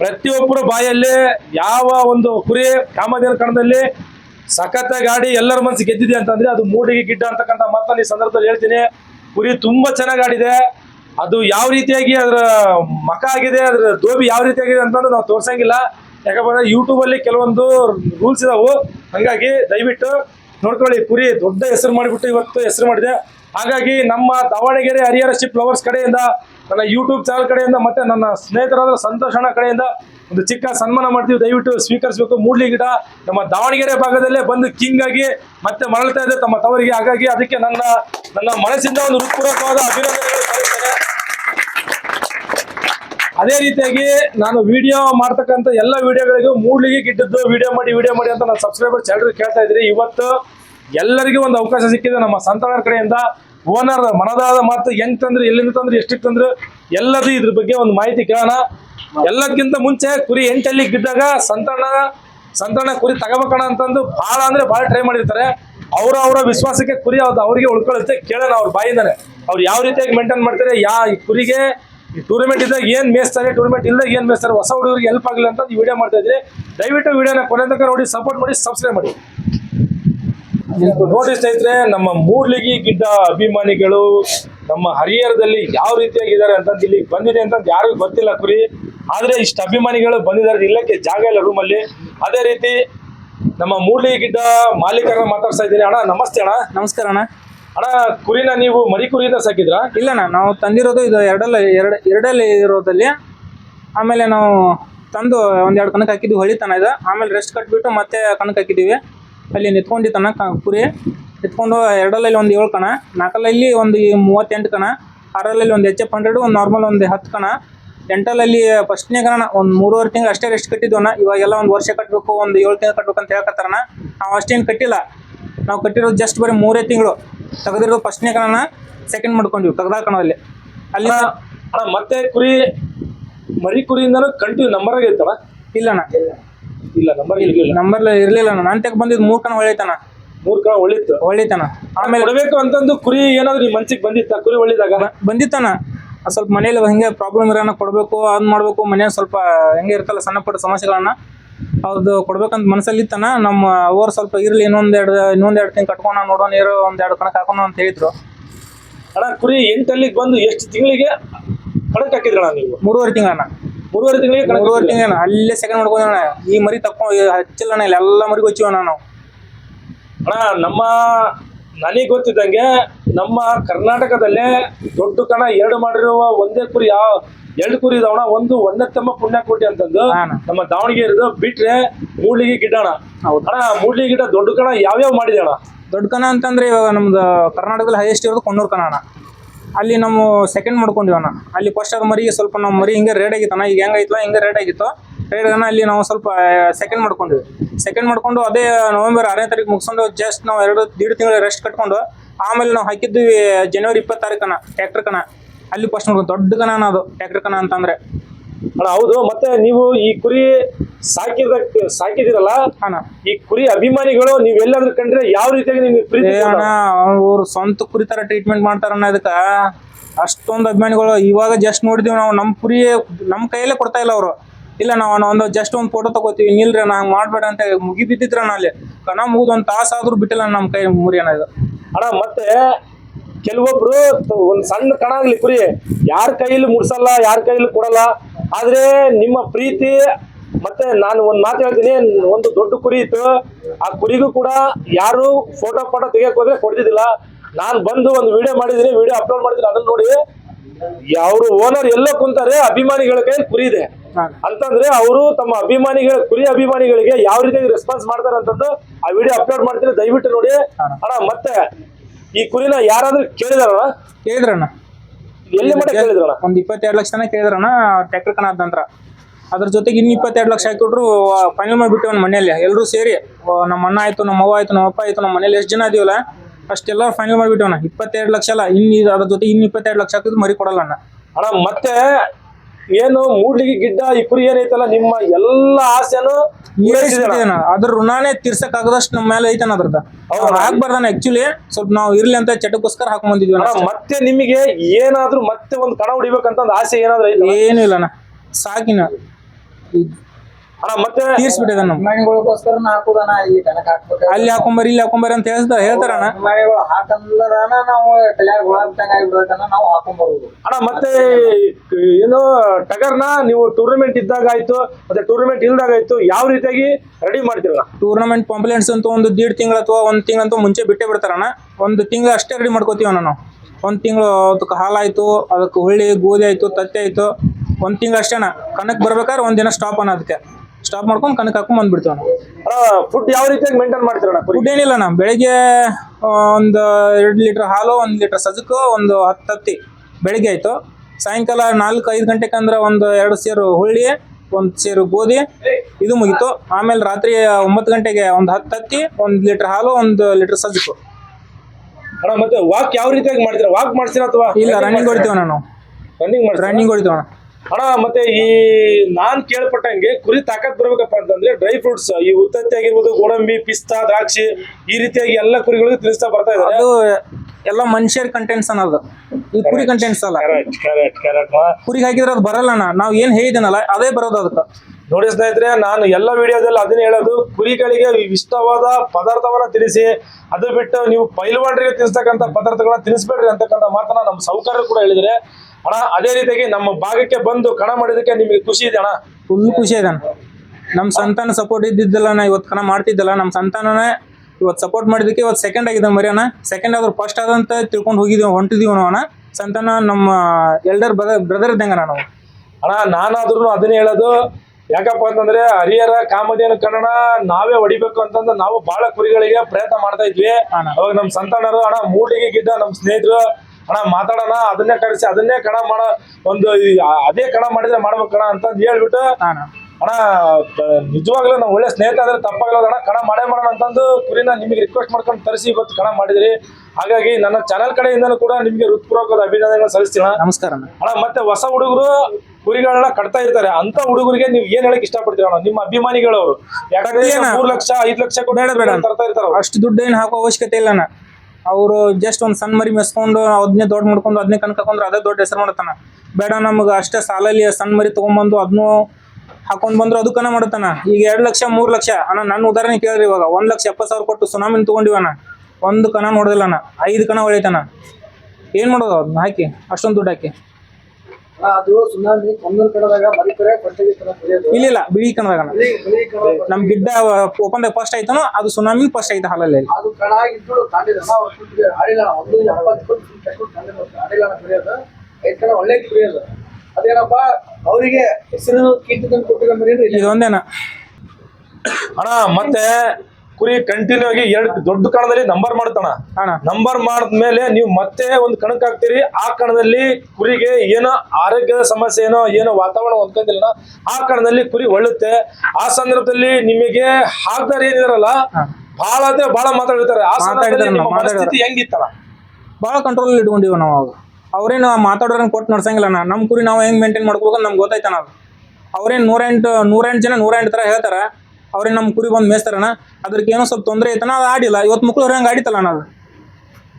ಪ್ರತಿಯೊಬ್ಬರ ಬಾಯಲ್ಲಿ ಯಾವ ಒಂದು ಕುರಿ ಕಾಮಧೇನು ಕಣದಲ್ಲಿ ಸಖತ್ತ ಗಾಡಿ ಎಲ್ಲರ ಮನಸ್ಸು ಗೆದ್ದಿದೆ ಅಂತಂದ್ರೆ ಅದು ಮೂಡಿಗೆ ಗಿಡ್ಡ ಅಂತಕ್ಕಂಥ ಮಾತನ್ನ ಈ ಸಂದರ್ಭದಲ್ಲಿ ಹೇಳ್ತೀನಿ. ಕುರಿ ತುಂಬಾ ಚೆನ್ನಾಗಿ ಆಡಿದೆ. ಅದು ಯಾವ ರೀತಿಯಾಗಿ ಅದರ ಮಕ ಆಗಿದೆ, ಅದ್ರ ದೋಬಿ ಯಾವ ರೀತಿಯಾಗಿದೆ ಅಂತಂದ್ರೆ ನಾವು ತೋರ್ಸಂಗಿಲ್ಲ. ಯಾಕಪ್ಪ ಅಂದ್ರೆ ಯೂಟ್ಯೂಬ್ ಅಲ್ಲಿ ಕೆಲವೊಂದು ರೂಲ್ಸ್ ಇದಾವು. ಹಂಗಾಗಿ ದಯವಿಟ್ಟು ನೋಡ್ಕೊಳ್ಳಿ, ಪುರಿ ದೊಡ್ಡ ಹೆಸರು ಮಾಡಿಬಿಟ್ಟು ಇವತ್ತು ಹೆಸರು ಮಾಡಿದೆ. ಹಾಗಾಗಿ ನಮ್ಮ ದಾವಣಗೆರೆ ಹರಿಹರ ಶಿಪ್ ಲವರ್ಸ್ ಕಡೆಯಿಂದ, ನನ್ನ ಯೂಟ್ಯೂಬ್ ಚಾನಲ್ ಕಡೆಯಿಂದ ಮತ್ತೆ ನನ್ನ ಸ್ನೇಹಿತರಾದ ಸಂತೋಷಣ ಕಡೆಯಿಂದ ಒಂದು ಚಿಕ್ಕ ಸನ್ಮಾನ ಮಾಡ್ತೀವಿ. ದಯವಿಟ್ಟು ಸ್ವೀಕರಿಸಬೇಕು. ಮೂಡ್ಲಿ ಗಿಡ ನಮ್ಮ ದಾವಣಗೆರೆ ಭಾಗದಲ್ಲೇ ಬಂದು ಕಿಂಗ್ ಆಗಿ ಮತ್ತೆ ಮರಳ್ತಾ ಇದೆ. ತಮ್ಮ ತವರಿಗೆ ಹಾಗಾಗಿ ಅದಕ್ಕೆ ನನ್ನ ನನ್ನ ಮನಸ್ಸಿಂದ ಒಂದು ಹೃತ್ಪೂರ್ವಕವಾದ ಅಭಿನಂದನೆಗಳು ಅದೇ ರೀತಿಯಾಗಿ ನಾನು ವಿಡಿಯೋ ಮಾಡ್ತಕ್ಕಂಥ ಎಲ್ಲ ವಿಡಿಯೋಗಳಿಗೂ ಮೂಡ್ಲಿಗೆ ಗಿಡ್ಡದ್ದು ವಿಡಿಯೋ ಮಾಡಿ ವಿಡಿಯೋ ಮಾಡಿ ಅಂತ ನನ್ನ ಸಬ್ಸ್ಕ್ರೈಬರ್ಸ್ ಎಲ್ಲರೂ ಕೇಳ್ತಾ ಇದ್ರಿ ಇವತ್ತು ಎಲ್ಲರಿಗೂ ಒಂದು ಅವಕಾಶ ಸಿಕ್ಕಿದೆ ನಮ್ಮ ಸಂತಾನರ ಕಡೆಯಿಂದ. ಓನರ್ ಮನದಾದ ಮಾತು ಹೆಂಗ್ ತಂದ್ರೆ, ಎಲ್ಲಿಂದ ತಂದ್ರೆ, ಎಷ್ಟಿಗೆ ತಂದ್ರು ಎಲ್ಲದೂ ಇದ್ರ ಬಗ್ಗೆ ಒಂದು ಮಾಹಿತಿ ಕೇಳೋಣ. ಎಲ್ಲಕ್ಕಿಂತ ಮುಂಚೆ ಕುರಿ ಎಂಟಲ್ಲಿ ಬಿದ್ದಾಗ ಸಂತಾನ ಸಂತಾನ ಕುರಿ ತಗೋಬೇಕಣ ಅಂತಂದು ಭಾಳ ಅಂದ್ರೆ ಭಾಳ ಟ್ರೈ ಮಾಡಿರ್ತಾರೆ. ಅವರ ಅವರ ವಿಶ್ವಾಸಕ್ಕೆ ಕುರಿ ಅದು ಅವ್ರಿಗೆ ಉಳ್ಕೊಳ್ಳುತ್ತೆ ಕೇಳೋಣ ಅವ್ರ ಬಾಯಿಂದಾನೆ. ಅವ್ರು ಯಾವ ರೀತಿಯಾಗಿ ಮೇಂಟೈನ್ ಮಾಡ್ತಾರೆ, ಯಾ ಕುರಿಗೆ ಟೂರ್ನಮೆಂಟ್ ಇದ್ದಾಗ ಏನ್ ಮೇಸ್ತಾರೆ ಟೂರ್ನಮೆಂಟ್ ಇಲ್ಲದಾಗ ಏನ್ ಮೇಸ್ತಾರೆ ಹೊಸ ಹುಡುಗರಿಗೆ ಹೆಲ್ಪ್ ಆಗಲಿ ಅಂತ ವಿಡಿಯೋ ಮಾಡ್ತಾ ಇದ್ರಿ ದಯವಿಟ್ಟು ವಿಡಿಯೋನ ಕೊನೆ ತನಕ ನೋಡಿ ಸಪೋರ್ಟ್ ಮಾಡಿ ಸಬ್ಸ್ಕ್ರೈಬ್ ಮಾಡಿ. ನೋಡಿ ಸ್ನೇಹಿತರೆ ನಮ್ಮ ಮೂಡ್ಲಿಗಿ ಗಿಡ್ಡ ಅಭಿಮಾನಿಗಳು ನಮ್ಮ ಹರಿಹರದಲ್ಲಿ ಯಾವ ರೀತಿಯಾಗಿದ್ದಾರೆ ಅಂತ ಇಲ್ಲಿ ಬಂದಿದೆ ಅಂತ ಯಾರಿಗೂ ಗೊತ್ತಿಲ್ಲ ಕುರಿ. ಆದ್ರೆ ಇಷ್ಟು ಅಭಿಮಾನಿಗಳು ಬಂದಿದ್ದಾರೆ. ಇಲ್ಲಕ್ಕೆ ಜಾಗ ಇಲ್ಲ ರೂಮಲ್ಲಿ ಅದೇ ರೀತಿ ನಮ್ಮ ಮೂಡ್ಲಿಗಿ ಗಿಡ್ಡ ಮಾಲೀಕರನ್ನ ಮಾತಾಡ್ತಾ ಇದ್ದೀನಿ ಅಣ್ಣ ನಮಸ್ತೆ ಅಣ್ಣ. ನಮಸ್ಕಾರ ಅಣ್ಣ. ಅಣ್ಣ ಕುರಿನ ನೀವು ಮರಿ ಕುರಿಯಿಂದ ಸಾಕಿದ್ರಾ? ಇಲ್ಲಣ್ಣ ನಾವು ತಂದಿರೋದು ಇದು ಎರಡಲ್ಲ ಎರಡು ಎರಡಲ್ಲಿ ಇರೋದಲ್ಲಿ. ಆಮೇಲೆ ನಾವು ತಂದು ಒಂದೆರಡು ಕಣಕ್ಕೆ ಹಾಕಿದ್ವಿ ಹೊಳಿತನ ಇದೆ. ಆಮೇಲೆ ರೆಸ್ಟ್ ಕಟ್ಬಿಟ್ಟು ಮತ್ತೆ ಕಣಕ್ಕೆ ಹಾಕಿದ್ದೀವಿ. ಅಲ್ಲಿ ನಿಂತ್ಕೊಂಡಿತ್ತಣ್ಣ ಕ ಕುರಿ ನಿಂತ್ಕೊಂಡು ಎರಡಲ್ಲಲ್ಲಿ ಒಂದು ಏಳು ಕಣ ನಾಲ್ಕಲ್ಲಲ್ಲಿ ಒಂದು ಮೂವತ್ತೆಂಟು ಕಣ ಆರಲ್ಲಲ್ಲಿ ಒಂದು ಎಚ್ ಎಫ್ ಹಂಡ್ರೆಡ್ ಒಂದು ನಾರ್ಮಲ್ ಒಂದು ಹತ್ತು ಕಣ. ಎಂಟಲಲ್ಲಿ ಫಸ್ಟ್ನೇ ಕಣ ಒಂದು ಮೂರುವರೆ ತಿಂಗಳು ಅಷ್ಟೇ ರೆಸ್ಟ್ ಕಟ್ಟಿದ್ವಣ್ಣ ಇವಾಗೆಲ್ಲ ಒಂದು ವರ್ಷ ಕಟ್ಟಬೇಕು ಒಂದು ಏಳು ತಿಂಗಳು ಕಟ್ಟಬೇಕು ಅಂತ ಹೇಳ್ಕತ್ತಾರಣ ನಾವು ಅಷ್ಟೇನು ಕಟ್ಟಿಲ್ಲ. ನಾವು ಕಟ್ಟಿರೋದು ಜಸ್ಟ್ ಬರೀ ಮೂರೇ ತಿಂಗಳು. ತೆಗೆದಿರೋದು ಫಸ್ಟ್ನೇ ಕಣನ ಸೆಕೆಂಡ್ ಮಾಡ್ಕೊಂಡ್ವಿ ತೆಗ್ದ ಕಣದಲ್ಲಿ. ಅಲ್ಲಿ ಅಣ್ಣ ಅಣ್ಣ ಮತ್ತೆ ಕುರಿ ಮರಿ ಕುರಿಯಿಂದನೂ ಕಂಟಿನ್ಯೂ ನಂಬರ್ ಆಗಿರ್ತಲ್ಲ ಇಲ್ಲಣ್ಣ. ಇಲ್ಲ ನಂಬರ್ ಇರ್ಲಿಲ್ಲ. ನಂಬರ್ ಇರ್ಲಿಲ್ಲ ನಾನು ತೆಗ್ ಬಂದಿದ್ ಮೂರು ಕಣ ಮೂರ್ಖ ಮೂರ್ ಕಣ ಒಳ್ಳಿತ್ತು ಒಳ್ಳೆತನ. ಆಮೇಲೆ ಕೊಡಬೇಕು ಅಂತಂದು ಕುರಿ ಏನಾದ್ರು ನಿಮ್ ಮನ್ಸಿಗೆ ಬಂದಿತ್ತ? ಕುರಿ ಒಳ್ಳಿದಾಗ? ಬಂದಿತ್ತಾನ ಅದ್ ಸ್ವಲ್ಪ ಮನೇಲಿ ಹಿಂಗೆ ಪ್ರಾಬ್ಲಮ್ ಇರೋಣ ಕೊಡಬೇಕು ಅದ್ ಮಾಡ್ಬೇಕು. ಮನೆ ಸ್ವಲ್ಪ ಹೆಂಗೆ ಇರ್ತಲ್ಲ ಸಣ್ಣ ಪುಟ್ಟ ಸಮಸ್ಯೆಗಳನ್ನ ಅವ್ರದ್ದು ಕೊಡ್ಬೇಕಂತ ಮನಸ್ಸಲ್ಲಿ ಇತ್ತನ ನಮ್ಮ ಅವ್ರು ಸ್ವಲ್ಪ ಇರ್ಲಿ ಇನ್ನೊಂದೆರಡು ಇನ್ನೊಂದೆರಡು ಇನ್ನೊಂದ್ ಎರಡು ತಿಂಗ್ ಕಟ್ಕೊಂಡ ನೋಡೋಣ ಇರೋ ಒಂದೆರಡು ಎರಡು ಕಣಕ್ ಹಾಕೋಣ ಅಂತ ಹೇಳಿದ್ರು. ಅಣ್ಣ ಕುರಿ ಎಂಟಲ್ಲಿಗೆ ಬಂದು ಎಷ್ಟು ತಿಂಗಳಿಗೆ ಕಣಕ್ ಹಾಕಿದ್ರಣ್ಣ ನೀವು? ಮೂರುವರೆ ತಿಂಗಳನ್ನ ಮೂರುವರೆ ತಿಂಗಳಿಗೆ ಕಣಕ್ ಮೂರುವರೆ ತಿಂಗಳನ್ನ ಅಲ್ಲೇ ಸೆಕೆಂಡ್ ಮಾಡ್ಕೊಂಡಣ ಈ ಮರಿ ತಕ್ಕೊಂಡು ಹಚ್ಚಿಲ್ಲಣ್ಣ ಇಲ್ಲ ಎಲ್ಲ ಮರಿಗೂ ಹಚ್ಚಿವಣ್ಣ ನಾವು. ಅಣ್ಣ ನಮ್ಮ ನನಗೆ ಗೊತ್ತಿದ್ದಂಗೆ ನಮ್ಮ ಕರ್ನಾಟಕದಲ್ಲೇ ದೊಡ್ಡ ಕಣ ಎರಡು ಮಾಡಿರುವ ಒಂದೇ ಕುರಿ ಯಾವ ಎರಡು ಕುರಿ ಇದಾವಣ ಒಂದು ಒಂದತ್ತಮ್ಮ ಪುಣ್ಯಕೋಟಿ ಅಂತಂದು ಹಾ ಅಣ್ಣ. ನಮ್ಮ ದಾವಣಗೆರೆದು ಬಿಟ್ರೆ ಮೂಡ್ಲಿಗೆ ಗಿಡ ಅಣ್ಣ. ಹೌದು. ಅಣ್ಣ ಮೂಡ್ಲಿಗೆ ಗಿಡ ದೊಡ್ಡ ಕಣ ಯಾವ್ಯಾವ ಮಾಡಿದೆ ಅಣ್ಣ? ದೊಡ್ಡ ಕಣ ಅಂತಂದ್ರೆ ಇವಾಗ ನಮ್ದು ಕರ್ನಾಟಕದಲ್ಲಿ ಹೈಯೆಸ್ಟ್ ಇರೋದು ಕೊಣ್ಣೂರು ಕಣ ಅಣ್ಣ. ಅಲ್ಲಿ ನಾವು ಸೆಕೆಂಡ್ ಮಾಡ್ಕೊಂಡಿವಣ್ಣ ಅಲ್ಲಿ ಫಸ್ಟ್ ಅದು ಮರಿಗೆ ಸ್ವಲ್ಪ ನಾವು ಮರಿ ಹಿಂಗೆ ರೇಡ್ ಆಗಿತ್ತನ ಈಗ ಹೆಂಗೈತಲ್ಲ ಹಿಂಗೆ ರೇಡ್ ಆಗಿತ್ತು. ರೇಡ್ ಅಲ್ಲಿ ನಾವು ಸ್ವಲ್ಪ ಸೆಕೆಂಡ್ ಮಾಡ್ಕೊಂಡ್ವಿ. ಸೆಕೆಂಡ್ ಮಾಡ್ಕೊಂಡು ಅದೇ ನವೆಂಬರ್ ಆರನೇ ತಾರೀಕು ಮುಗಿಸ್ಕೊಂಡು ಜಸ್ಟ್ ನಾವು ಎರಡು, ದೀಡ್ ತಿಂಗಳು ರೆಸ್ಟ್ ಕಟ್ಕೊಂಡು ಆಮೇಲೆ ನಾವು ಹಾಕಿದ್ವಿ ಜನವರಿ ಇಪ್ಪತ್ತಾರಕ್ಕನ ಟ್ಯಾಕ್ಟರ್ ಕಣ ಅಲ್ಲಿ ಫಸ್ಟ್ ನೋಡ್ಕೊಂಡು ದೊಡ್ಡ ಕಣ ಅದು ಟ್ಯಾಕ್ಟರ್ ಕಣ ಅಂತಂದ್ರೆ. ಅಣ್ಣ ಹೌದು ಮತ್ತೆ ನೀವು ಈ ಕುರಿ ಸಾಕಿದ ಸಾಕಿದಿರಲ್ಲ ಈ ಕುರಿ ಅಭಿಮಾನಿಗಳು ನೀವ್ ಎಲ್ಲಾದ್ರೂ ಕಂಡ್ರೆ ಯಾವ ರೀತಿಯಾಗಿ ನಿಮ್ಗೆ ಪ್ರೀತಿ ಅಣ್ಣ ಅವ್ರು ಸ್ವಂತ ಕುರಿ ತರ ಟ್ರೀಟ್ಮೆಂಟ್ ಮಾಡ್ತಾರಣ್ಣ ಅದಕ್ಕ ಅಷ್ಟೊಂದು ಅಭಿಮಾನಿಗಳು ಇವಾಗ ಜಸ್ಟ್ ನೋಡಿದೀವಿ ನಾವು ನಮ್ಮ ಕುರಿ ನಮ್ಮ ಕೈಯಲ್ಲೇ ಕೊಡ್ತಾ ಇಲ್ಲ ಅವರು. ಇಲ್ಲ ನಾವು ಒಂದು ಜಸ್ಟ್ ಒಂದು ಫೋಟೋ ತಗೋತೀವಿ ನಿಲ್ರಿ ನಾವು ಹಂಗೆ ಮಾಡ್ಬೇಡ ಅಂತ ಮುಗಿ ಬಿದ್ದಿದ್ರ ಅಲ್ಲಿ. ಕಣ ಮುಗಿದು ಒಂದು ತಾಸಾದ್ರೂ ಆದ್ರೂ ಬಿಟ್ಟಿಲ್ಲ ನಮ್ಮ ಕೈ ಮುರಿ ಅಣ್ಣ ಇದು. ಅಣ್ಣ ಮತ್ತೆ ಕೆಲವೊಬ್ರು ಒಂದು ಸಣ್ಣ ಕಣ ಆಗ್ಲಿ ಕುರಿ, ಯಾರ ಕೈಯಲ್ಲಿ ಮುಡ್ಸಲ್ಲ, ಯಾರ ಕೈಯಲ್ಲಿ ಕೊಡಲ್ಲ, ಆದ್ರೆ ನಿಮ್ಮ ಪ್ರೀತಿ, ಮತ್ತೆ ನಾನು ಒಂದ್ ಮಾತು ಹೇಳ್ತೀನಿ, ಒಂದು ದೊಡ್ಡ ಕುರಿ ಇತ್ತು, ಆ ಕುರಿಗೂ ಕೂಡ ಯಾರು ಫೋಟೋ ಫೋಟೋ ತೆಗಿಯಕ್ ಹೋದ್ರೆ ಕೊಡ್ತಿದ್ದಿಲ್ಲ. ನಾನ್ ಬಂದು ಒಂದು ವಿಡಿಯೋ ಮಾಡಿದೀನಿ ವಿಡಿಯೋ ಅಪ್ಲೋಡ್ ಮಾಡಿದೀನಿ ಅದನ್ನ ನೋಡಿ ಅವರು ಓನರ್ ಎಲ್ಲೋ ಕುಂತಾರೆ, ಅಭಿಮಾನಿಗಳ ಕೈಯಲ್ಲಿ ಕುರಿ ಇದೆ. ಅಂತಂದ್ರೆ ಅವರು ತಮ್ಮ ಅಭಿಮಾನಿಗಳ, ಕುರಿ ಅಭಿಮಾನಿಗಳಿಗೆ ಯಾವ ರೀತಿ ರೆಸ್ಪಾನ್ಸ್ ಮಾಡ್ತಾರೆ ಅಂತಂದು ಆ ವಿಡಿಯೋ ಅಪ್ಲೋಡ್ ಮಾಡ್ತೀನಿ, ದಯವಿಟ್ಟು ನೋಡಿ. ಅಣ್ಣ, ಮತ್ತೆ ಈ ಕುರಿನ ಯಾರಾದ್ರೂ ಕೇಳಿದಾರಣ ಕೇಳಿದ್ರಣ್ಣ. ಎಲ್ಲಿ ಮಟ್ಟ ಕೇಳಿದ್ರಣ ಒಂದು ಇಪ್ಪತ್ತೆರಡು ಲಕ್ಷ ತನಕ ಕೇಳಿದ್ರಣ್ಣ ಟ್ರ್ಯಾಕ್ಟರ್ ಕಣ ನಂತರ. ಅದ್ರ ಜೊತೆಗೆ ಇನ್ನು ಇಪ್ಪತ್ತೆರಡು ಲಕ್ಷ ಹಾಕಿಬಿಟ್ರು ಫೈನಲ್ ಮಾಡಿಬಿಟ್ಟು ಒಂದು ಮನೆಯಲ್ಲಿ. ಎಲ್ಲರೂ ಸೇರಿ ನಮ್ಮ ಅಣ್ಣ ಆಯ್ತು ನಮ್ಮ ಅವ್ವ ಆಯ್ತು ನಮ್ಮ ಅಪ್ಪ ಆಯ್ತು ನಮ್ಮ ಮನೇಲಿ ಎಷ್ಟು ಜನ ಇದೀವಲ್ಲ ಅಷ್ಟೆಲ್ಲ ಫೈನಲ್ ಮಾಡಿಬಿಟ್ಟೆ ಇಪ್ಪತ್ತೆರಡು ಲಕ್ಷ ಅಲ್ಲ ಇನ್ನು ಅದ್ರ ಜೊತೆ ಇನ್ನು ಇಪ್ಪತ್ತೆರಡು ಲಕ್ಷ ಹಾಕಿದ್ರು ಮರಿ ಕೊಡಲ್ಲ ಅಣ್ಣ. ಅಣ್ಣ ಮತ್ತೆ ಏನು ಮೂಡ್ಲಿಗೆ ಗಿಡ್ಡ ಈ ಕುರಿ ಏನೈತಲ್ಲ ನಿಮ್ಮ ಎಲ್ಲ ಆಸೆನು. ಅದ್ರ ಋಣಾನೇ ತೀರ್ಸಕ್ ಆಗದಷ್ಟು ನಮ್ಮ ಮೇಲೆ ಐತನ ಅದ್ರದ ಅವ್ರು ಹಾಕ್ಬಾರ್ದಣ್ಣ ಆಕ್ಚುಲಿ ಸ್ವಲ್ಪ ನಾವು ಇರ್ಲಿ ಅಂತ ಚಟಕ್ಕೋಸ್ಕರ ಹಾಕೊಂಡಿದ್ವಿ ಮತ್ತೆ ನಿಮಗೆ ಏನಾದ್ರೂ ಮತ್ತೆ ಒಂದು ಕಣ ಹೊಡಿಬೇಕಂತ ಒಂದು ಆಸೆ ಏನಾದ್ರೂ ಐತೆ ಏನು ಇಲ್ಲ ಅಣ್ಣ ಸಾಕಿನ. ಮತ್ತೆ ತೀರ್ಸ್ಬಿಟ್ಟಿದ ನಮ್ಮ ಅಭಿಮಾನಿಗಳಿಗೋಸ್ಕರ ಹಾಕುದನ ಇಲ್ಲಿ ಕನಕ ಹಾಕ್ಬೇಕು. ಅಲ್ಲಿ ಹಾಕೊಂಬರಿ ಇಲ್ಲಿ ಹಾಕೊಂಬರಿ ಅಂತ ಹೇಳ್ತಾ ಹೇಳ್ತಾರಣ್ಣ. ಅಭಿಮಾನಿಗಳು ಹಾಕಂದ್ರನ ನಾವು ತಲ್ಯಾಗ ಹುಳ ಬಿಟ್ಟಂಗ ಆಗಿಬಿಡತನ ನಾವು ಹಾಕೊಂಡ್ಬರುದು ಅಣ್ಣ ಮತ್ತೆ ಏನು ಟಗರ್ನ ನೀವು ಟೂರ್ನಮೆಂಟ್ ಇದ್ದಾಗ ಆಯ್ತು ಮತ್ತೆ ಟೂರ್ನಮೆಂಟ್ ಇಲ್ದಾಗ ಆಯ್ತು ಯಾವ ರೀತಿಯಾಗಿ ರೆಡಿ ಮಾಡ್ತೀರಲ್ಲ ಟೂರ್ನಮೆಂಟ್ ಪಾಂಪ್ಲೆಂಟ್ಸ್ ಅಂತ ಒಂದು ದೀಡ್ ತಿಂಗಳು ಅಥವಾ ಒಂದು ತಿಂಗಳಂತೂ ಮುಂಚೆ ಬಿಟ್ಟೆ ಬಿಡ್ತಾರಣ್ಣ. ಒಂದು ತಿಂಗಳು ಅಷ್ಟೇ ರೆಡಿ ಮಾಡ್ಕೋತೀವಿ ನಾನು ನಾವು. ಒಂದು ತಿಂಗಳು ಅದಕ್ಕೆ ಹಾಲಾಯ್ತು ಅದಕ್ಕೆ ಹುಳ್ಳಿ ಗೋಧಿ ಆಯ್ತು ತತ್ತೆ ಆಯ್ತು. ಒಂದು ತಿಂಗಳು ಅಷ್ಟೇ ಅಣ್ಣ ಕಣಕ್ಕೆ ಬರ್ಬೇಕಾದ್ರೆ ಒಂದಿನ ಸ್ಟಾಪ್ ಅಣ್ಣ ಅದಕ್ಕೆ. ಸ್ಟಾಪ್ ಮಾಡ್ಕೊಂಡು ಕಣಕ್ಕೆ ಹಾಕೊಂಡ್ ಬಂದ್ಬಿಡ್ತೀವಿ ಅಣ್ಣ. ಅಣ್ಣ ಫುಡ್ ಯಾವ ರೀತಿಯಾಗಿ ಮೇಂಟೈನ್ ಮಾಡ್ತೀರಣ್ಣ ಫುಡ್ ಏನಿಲ್ಲ ಅಣ್ಣ ಬೆಳಿಗ್ಗೆ ಒಂದು ಎರಡು ಲೀಟ್ರ್ ಹಾಲು ಒಂದು ಲೀಟ್ರ್ ಸಜಕು ಒಂದು ಹತ್ತು ಹತ್ತಿ ಬೆಳಿಗ್ಗೆ ಆಯ್ತು. ಸಾಯಂಕಾಲ ನಾಲ್ಕು ಐದು ಗಂಟೆಗೆ ಅಂದ್ರೆ ಒಂದು ಎರಡು ಸೇರು ಹುಳ್ಳಿ ಒಂದು ಸೇರು ಗೋಧಿ ಇದು ಮುಗೀತು. ಆಮೇಲೆ ರಾತ್ರಿ ಒಂಬತ್ತು ಗಂಟೆಗೆ ಒಂದು ಹತ್ತು ಹತ್ತಿ ಒಂದು ಲೀಟ್ರ್ ಹಾಲು ಒಂದು ಲೀಟ್ರ್ ಸಜಕು ಅಣ್ಣ ಮತ್ತೆ ವಾಕ್ ಯಾವ ರೀತಿಯಾಗಿ ಮಾಡ್ತೀರಾ? ವಾಕ್ ಮಾಡ್ತೀರಾ ಅಥವಾ ಇಲ್ಲ ರನ್ನಿಂಗ್ ಹೊಡಿತೀವಿ ನಾನು ನಾವು. ರನ್ನಿಂಗ್ ರನ್ನಿಂಗ್ ಹೊಡಿತೀವಿ ಅಣ್ಣ ಮತ್ತೆ ಈ ನಾನ್ ಕೇಳ್ಪಟ್ಟಂಗೆ ಕುರಿ ತಾಕತ್ ಬರ್ಬೇಕಪ್ಪ ಅಂತಂದ್ರೆ ಡ್ರೈ ಫ್ರೂಟ್ಸ್ ಈ ಉತ್ತತ್ತಿ ಆಗಿರ್ಬೋದು ಗೋಡಂಬಿ ಪಿಸ್ತಾ ದ್ರಾಕ್ಷಿ ಈ ರೀತಿಯಾಗಿ ಎಲ್ಲ ಕುರಿಗಳಿಗೆ ತಿಳಿಸ್ತಾ ಬರ್ತಾ ಇದ್ದಾರೆ. ಅದು ಎಲ್ಲ ಮನುಷ್ಯರ್ ಕಂಟೆಂಟ್ಸ್ ಅನ್ನೋದು ಈ ಕುರಿ ಕಂಟೆಂಟ್ಸ್ ಅಲ್ಲ. ಕುರಿಗೆ ಹಾಕಿದ್ರೆ ಅದು ಬರಲ್ಲ ಅಣ್ಣ. ನಾವು ಏನು ಹೇಳಿದನಲ್ಲ ಅದೇ ಬರೋದು ಅದಕ್ಕೆ. ನೋಡಿ ಸ್ನೇಹಿತರೆ ನಾನು ಎಲ್ಲ ವಿಡಿಯೋದಲ್ಲಿ ಅದನ್ನ ಹೇಳೋದು. ಕುರಿಗಳಿಗೆ ಇಷ್ಟವಾದ ಪದಾರ್ಥವನ್ನ ತಿಳಿಸಿ ಅದು ಬಿಟ್ಟು ನೀವು ಪೈಲ್ವಾಂಡ್ರಿಗೆ ತಿನ್ಸ್ತಕ್ಕಂಥ ಪದಾರ್ಥಗಳನ್ನ ತಿನ್ಸ್ಬೇಡ್ರಿ ಅಂತಕ್ಕಂಥ ಮಾತನ್ನ ನಮ್ಮ ಸೌಕರ್ಯ ಕೂಡ ಹೇಳಿದ್ರೆ ಅಣ್ಣ ಅದೇ ರೀತಿಯಾಗಿ ನಮ್ಮ ಭಾಗಕ್ಕೆ ಬಂದು ಕಣ ಮಾಡಿದಕ್ಕೆ ನಿಮಗೆ ಖುಷಿ ಇದೆ ಅಣ್ಣ? ಫುಲ್ ಖುಷಿ ಇದೆ ನಮ್ಮ ಸಂತಾನ ಸಪೋರ್ಟ್ ಇದ್ದಿದ್ದಲ್ಲ ನಾ ಇವತ್ತು ಕಣ ಮಾಡ್ತಿದ್ದಲ್ಲ ನಮ್ಮ ಸಂತಾನನೇ ಇವತ್ತು ಸಪೋರ್ಟ್ ಮಾಡಿದ್ದಕ್ಕೆ ಇವತ್ತು ಸೆಕೆಂಡ್ ಆಗಿದೆ ಮರಿಯಣ್ಣ ಸೆಕೆಂಡ್ ಆದ್ರೂ ಫಸ್ಟ್ ಆದಂತ ತಿಳ್ಕೊಂಡು ಹೋಗಿದ್ದೀವಿ ಹೊಂಟಿದೀವಿ ನಾವು ಅಣ್ಣ. ಸಂತಾನ ನಮ್ಮ ಎಲ್ಡರ್ ಬ್ರದರ್ ಬ್ರದರ್ ಇದ್ದಂಗ ನಾವು. ಅಣ್ಣ ನಾನಾದ್ರೂ ಅದನ್ನೇ ಹೇಳೋದು ಯಾಕಪ್ಪ ಅಂತಂದ್ರೆ ಹರಿಹರ ಕಾಮಧೇನು ಕನ್ನಡ ನಾವೇ ಹೊಡಿಬೇಕು ಅಂತಂದ್ರೆ ನಾವು ಬಹಳ ಕುರಿಗಳಿಗೆ ಪ್ರಯತ್ನ ಮಾಡ್ತಾ ಇದ್ವಿ. ಅಣ್ಣ. ಅವಾಗ ನಮ್ ಸಂತಾನರು ಅಣ್ಣ ಮೂಡಿಗೆ ಗಿದ್ದ ನಮ್ ಸ್ನೇಹಿತರು ಅಣ್ಣ ಮಾತಾಡೋಣ ಅದನ್ನೇ ಕರೆಸಿ ಅದನ್ನೇ ಕಣ ಮಾಡ ಒಂದು ಅದೇ ಕಣ ಮಾಡಿದ್ರೆ ಮಾಡ್ಬೇಕಣ ಅಂತ ಹೇಳ್ಬಿಟ್ಟು ಅಣ್ಣ. ನಿಜವಾಗ್ಲೂ ನಾವು ಒಳ್ಳೆ ಸ್ನೇಹಿತ ಆದ್ರೆ ತಪ್ಪಾಗಲ್ಲ ಅಣ್ಣ. ಕಣ ಮಾಡೇ ಮಾಡೋಣ ಅಂತಂದು ಕುರಿನ ನಿಮಗೆ ರಿಕ್ವೆಸ್ಟ್ ಮಾಡ್ಕೊಂಡು ತರಿಸಿ ಇವತ್ತು ಕಣ ಮಾಡಿದ್ರಿ. ಹಾಗಾಗಿ ನನ್ನ ಚಾನಲ್ ಕಡೆಯಿಂದನೂ ಕೂಡ ನಿಮಗೆ ಹೃತ್ಪೂರ್ವಕದ ಅಭಿನಂದನೆಗಳು ಸಲ್ಲಿಸ್ತೀನಿ ನಮಸ್ಕಾರ ಅಣ್ಣ. ಮತ್ತೆ ಹೊಸ ಹುಡುಗರು ಕುರಿಗಳನ್ನ ಕಟ್ತಾ ಇರ್ತಾರೆ. ಅಂತ ಹುಡುಗರಿಗೆ ನೀವು ಏನ್ ಹೇಳಕ್ ಇಷ್ಟಪಡ್ತೀರ ಅಣ್ಣ? ನಿಮ್ಮ ಅಭಿಮಾನಿಗಳವರು. ಯಾಕಂದ್ರೆ ಈಗ ಕಟ್ಲೇನ? ಮೂರ್ ಲಕ್ಷ ಐದ್ ಲಕ್ಷ ಕೂಡ ಬೇಡ, ಬೇಡ. ತರ್ತಾ ಇರ್ತಾರ ಅವ್ರು. ಅಷ್ಟು ದುಡ್ಡು ಏನು ಹಾಕೋ ಅವಶ್ಯಕತೆ ಇಲ್ಲ ಅವರು ಜಸ್ಟ್ ಒಂದು ಸಣ್ಣ ಮರಿ ಮೆಸ್ಕೊಂಡು ಅದನ್ನೇ ದೊಡ್ಡ ಮಾಡ್ಕೊಂಡು ಅದನ್ನೇ ಕಣ್ ಹಾಕೊಂಡ್ರೆ ಅದೇ ದೊಡ್ಡ ಹೆಸರು ಮಾಡ್ತಾನೆ ಬೇಡ ನಮಗೆ ಅಷ್ಟೇ ಸಾಲಲ್ಲಿ ಸಣ್ಣ ಮರಿ ತೊಗೊಂಬಂದು ಅದನ್ನು ಹಾಕೊಂಡು ಬಂದ್ರು ಅದು ಕನ ಮಾಡ್ತಾನ ಈಗ ಎರಡು ಲಕ್ಷ, ಮೂರು ಲಕ್ಷ. ಅಣ್ಣ ನನ್ನ ಉದಾಹರಣೆ ಕೇಳ್ರಿ ಇವಾಗ. ಒಂದು ಲಕ್ಷ ಎಪ್ಪತ್ತು ಸಾವಿರ ಕೊಟ್ಟು ಸುನಾಮಿನ ತೊಗೊಂಡಿವಣ್ಣ ಒಂದು ಕಣ ನೋಡಿಲ್ಲ ಅಣ್ಣ. ಐದು ಕಣ ಹೊಳಿತಾನ ಏನು ಮಾಡೋದು ಅದನ್ನ ಹಾಕಿ. ಅಷ್ಟೊಂದು ದುಡ್ಡು ಹಾಕಿ. ಅದು ಸುನಾಮಿ ಒಂದೊಂದ್ ಕಡೆದಾಗ ಮರಿ ಕರೆ ಕೊಟ್ಟಿಗೆ ಇಲ್ಲ ಇಲ್ಲ ಬಿಳಿ ಕಣದಾಗ ನಮ್ ಗಿಡ್ಡ ಓಪನ್ದಾಗ ಫಸ್ಟ್ ಆಯ್ತಾನೋ ಅದು ಸುನಾಮಿ ಫಸ್ಟ್ ಆಯ್ತು ಹಾಲಲ್ಲಿ. ಅದು ಕಣ ಆಗಿದ್ದು ತಾಂಡಿದ ಅವ್ರು ಸುತ್ತಿಗೆ ಆಡಿಲ್ಲ. ಒಂದು ಎಪ್ಪತ್ತು ಕೊಟ್ಟು ಕಟ್ಕೊಂಡು ತಾಂಡಿಲ್ಲ ಆಡಿಲ್ಲ ಕುಡಿಯೋದು ಐದು ಕಣ ಒಳ್ಳೆ ಕುಡಿಯೋದು ಅದೇನಪ್ಪ ಅವರಿಗೆ ಹೆಸರು ಕೀಟದಲ್ಲಿ ಕೊಟ್ಟಿರೋ ಮರಿ ಅಂದ್ರೆ ಇಲ್ಲ. ಇದೊಂದೇನ. ಅಣ್ಣ ಮತ್ತೆ ಕುರಿ ಕಂಟಿನ್ಯೂ ಆಗಿ ಎರಡು ದೊಡ್ಡ ಕಣದಲ್ಲಿ ನಂಬರ್ ಮಾಡ್ತಾನ. ನಂಬರ್ ಮಾಡಿದ್ಮೇಲೆ ನೀವು ಮತ್ತೆ ಒಂದು ಕಣಕ್ ಹಾಕ್ತೀರಿ. ಆ ಕಣದಲ್ಲಿ ಕುರಿಗೆ ಏನೋ ಆರೋಗ್ಯದ ಸಮಸ್ಯೆ ಏನೋ ಏನೋ ವಾತಾವರಣ ಹೊಂದ್ಕೊಂಡಿಲ್ಲ ಆ ಕಣದಲ್ಲಿ ಕುರಿ ಒಳ್ಳುತ್ತೆ. ಆ ಸಂದರ್ಭದಲ್ಲಿ ನಿಮಗೆ ಹಾಕ್ದಾರ ಏನಿದಾರಲ್ಲ ಬಹಳ ಅಂದ್ರೆ ಬಹಳ ಮಾತಾಡಿರ್ತಾರೆ. ಆ ಸಂದರ್ಭದಲ್ಲಿ ಹೆಂಗಿತ್ತಲ್ಲ? ಬಹಳ ಕಂಟ್ರೋಲ್ ಇಟ್ಕೊಂಡಿವಿ ನಾವು ಅವಾಗ. ಅವ್ರೇನು ಮಾತಾಡೋರನ್ನ ಕೊಟ್ಟು ನಡ್ಸಂಗಿಲ್ಲ ನಮ್ ಕುರಿ ನಾವು ಹೆಂಗ್ ಮೇಂಟೈನ್ ಮಾಡ್ಕೋಬೇಕು ನಮ್ಗೆ ಗೊತ್ತಾಯ್ತಾನ ಅವ್ರೇನು ನೂರೆಂಟು ನೂರೆಂಟು ಜನ ನೂರೆಂಟು ತರ ಹೇಳ್ತಾರ. ಅವ್ರೇನು ನಮ್ಮ ಕುರಿ ಬಂದು ಮೇಸ್ತಾರಣ ಅದಕ್ಕೆ ಏನೋ ಸ್ವಲ್ಪ ತೊಂದರೆ ಐತನ ಅದು ಆಡಿಲ್ಲ. ಇವತ್ತು ಮಕ್ಳು ಹಂಗೆ ಆಡಿತಲ್ಲ ನಾವು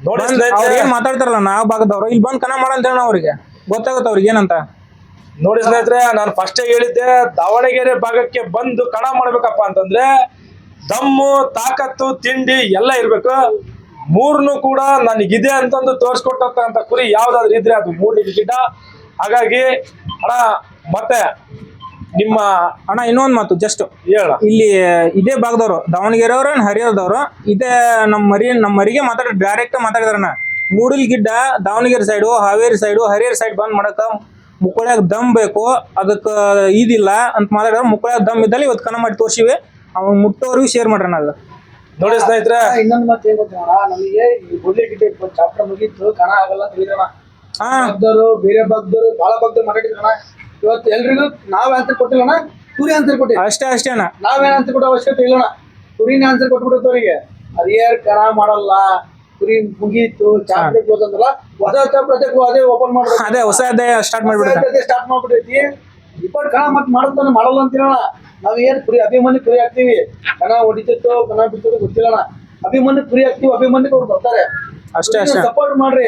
ನೋಡಿ ಅವ್ರು ಏನ್ ಮಾತಾಡ್ತಾರಲ್ಲ ನಾ ಭಾಗದವ್ರು. ಇಲ್ಲಿ ಬಂದು ಕನ ಮಾಡಂತ ಹೇಳ ಅವ್ರಿಗೆ. ಗೊತ್ತಾಗುತ್ತೆ ಅವ್ರಿಗೆ ಏನಂತ. ನೋಡಿ ಸ್ನೇಹಿತರೆ ನಾನು ಫಸ್ಟೇ ಹೇಳಿದ್ದೆ ದಾವಣಗೆರೆ ಭಾಗಕ್ಕೆ ಬಂದು ಕಣ ಮಾಡ್ಬೇಕಪ್ಪ ಅಂತಂದ್ರೆ ದಮ್ಮು ತಾಕತ್ತು ತಿಂಡಿ ಎಲ್ಲ ಇರ್ಬೇಕು. ಮೂರ್ನು ಕೂಡ ನನಗಿದೆ ಅಂತಂದು ತೋರಿಸ್ಕೊಟ್ಟಂತ ಕುರಿ ಯಾವ್ದಾದ್ರು ಇದ್ರೆ ಅದು ಮೂರ್ನಿಗೆ ಗಿಡ. ಹಾಗಾಗಿ ಅಣ್ಣ ಮತ್ತೆ ನಿಮ್ಮ ಅಣ್ಣ ಇನ್ನೊಂದು ಮಾತು ಜಸ್ಟ್ ಹೇಳ. ಇಲ್ಲಿ ಇದೇ ಭಾಗದವರು ದಾವಣಗೆರೆಯವರು ಹರಿಹರದವರು ಇದೇ ನಮ್ಮ ಮರಿ ನಮ್ಮ ಮರಿಗೆ ಮಾತಾಡ ಡೈರೆಕ್ಟ್ ಮಾತಾಡಿದ್ರಣ್ಣ ಮೂಡಲ್ ಗಿಡ್ಡ Davangere side Haveri side Harihara side ಬಂದ್ ಮಾಡಕ ಮುಕ್ಕಳ್ಯಾಗ ದಮ್ ಬೇಕು. ಅದಕ್ಕೆ ಇದಿಲ್ಲ ಅಂತ ಮಾತಾಡಿದ್ರೆ. ಮುಕ್ಕಳ್ಯಾಗ ದಮ್ ಇದ್ದಲ್ಲಿ ಇವತ್ತು ಕನ ಮಾಡಿ ತೋರ್ಸಿವಿ. ಅವ್ನು ಮುಟ್ಟೋರ್ಗೂ ಶೇರ್ ಮಾಡ್ರಣ್ಣ ಅದು. ನೋಡಿ ಸ್ನೇಹಿತರೆ. ಇನ್ನೊಂದು ಏನ್ ಗೊತ್ತಾ ನಮಗೆ ಗಿಡ್ಡ ಚಾಪ್ಟರ್ ಮುಗೀತು. ಕಣ ಆಗಲ್ಲ ಭಕ್ತರು ಬೇರೆ ಭಕ್ತರು ಬಹಳ ಭಕ್ತರು ಮಾತಾಡಿದ್ರಣ ಇವತ್ತು ಎಲ್ರಿಗೂ ನಾವ್ ಆನ್ಸರ್ ಕೊಟ್ಟಿಲ್ಲಣ್ಣ ಕುರಿ ಆನ್ಸರ್ ಕೊಟ್ಟಿವಿ ಅಷ್ಟೇ ಅಷ್ಟೇ ಅಣ್ಣ. ನಾವೇನ್ ಆನ್ಸರ್ ಕೊಟ್ಟ ಅವಶ್ಯಕತೆ ಇಲ್ಲಣ್ಣ. ಕುರಿನ ಆನ್ಸರ್ ಕೊಟ್ಬಿಡುತ್ತೆ ಅವರಿಗೆ ಅದೇರ್ ಕರ ಮಾಡಲ್ಲ ಕುರಿ ಮುಗೀತು ಚಾಪ್ಟರ್ ಕ್ಲೋಸ್ ಅಂದ್ರಲ್ಲ ಹೊಸ ಚಾಪ್ಟರ್ ಅದೇ ಓಪನ್ ಮಾಡ್ಬೇಕು ಅದೇ ಹೊಸ ಅಧ್ಯಾಯ ಸ್ಟಾರ್ಟ್ ಮಾಡ್ಬಿಡುತ್ತೆ. ಸ್ಟಾರ್ಟ್ ಮಾಡ್ಬಿಟ್ಟೈತಿ. ಇಪ್ಪತ್ತು ಕಣ ಮತ್ತೆ ಮಾಡುತ್ತಾನೆ ಮಾಡಲ್ಲ ಅಂತೀರಣ ನಾವ್ ಏನ್ ಕುರಿ ಅಭಿಮಾನಿ ಕುರಿ ಹಾಕ್ತಿವಿ. ಕಣ ಹೊಡಿತಿತ್ತು ಕಣ ಬಿಡ್ತಿತ್ತು ಗೊತ್ತಿಲ್ಲಣ ಅಭಿಮಾನಿ ಕುರಿ ಹಾಕ್ತಿವಿ ಅಭಿಮಾನಿ ಅವ್ರು ಬರ್ತಾರೆ. ಅಷ್ಟೇ ಅಷ್ಟೇ. ಸಪೋರ್ಟ್ ಮಾಡ್ರಿ.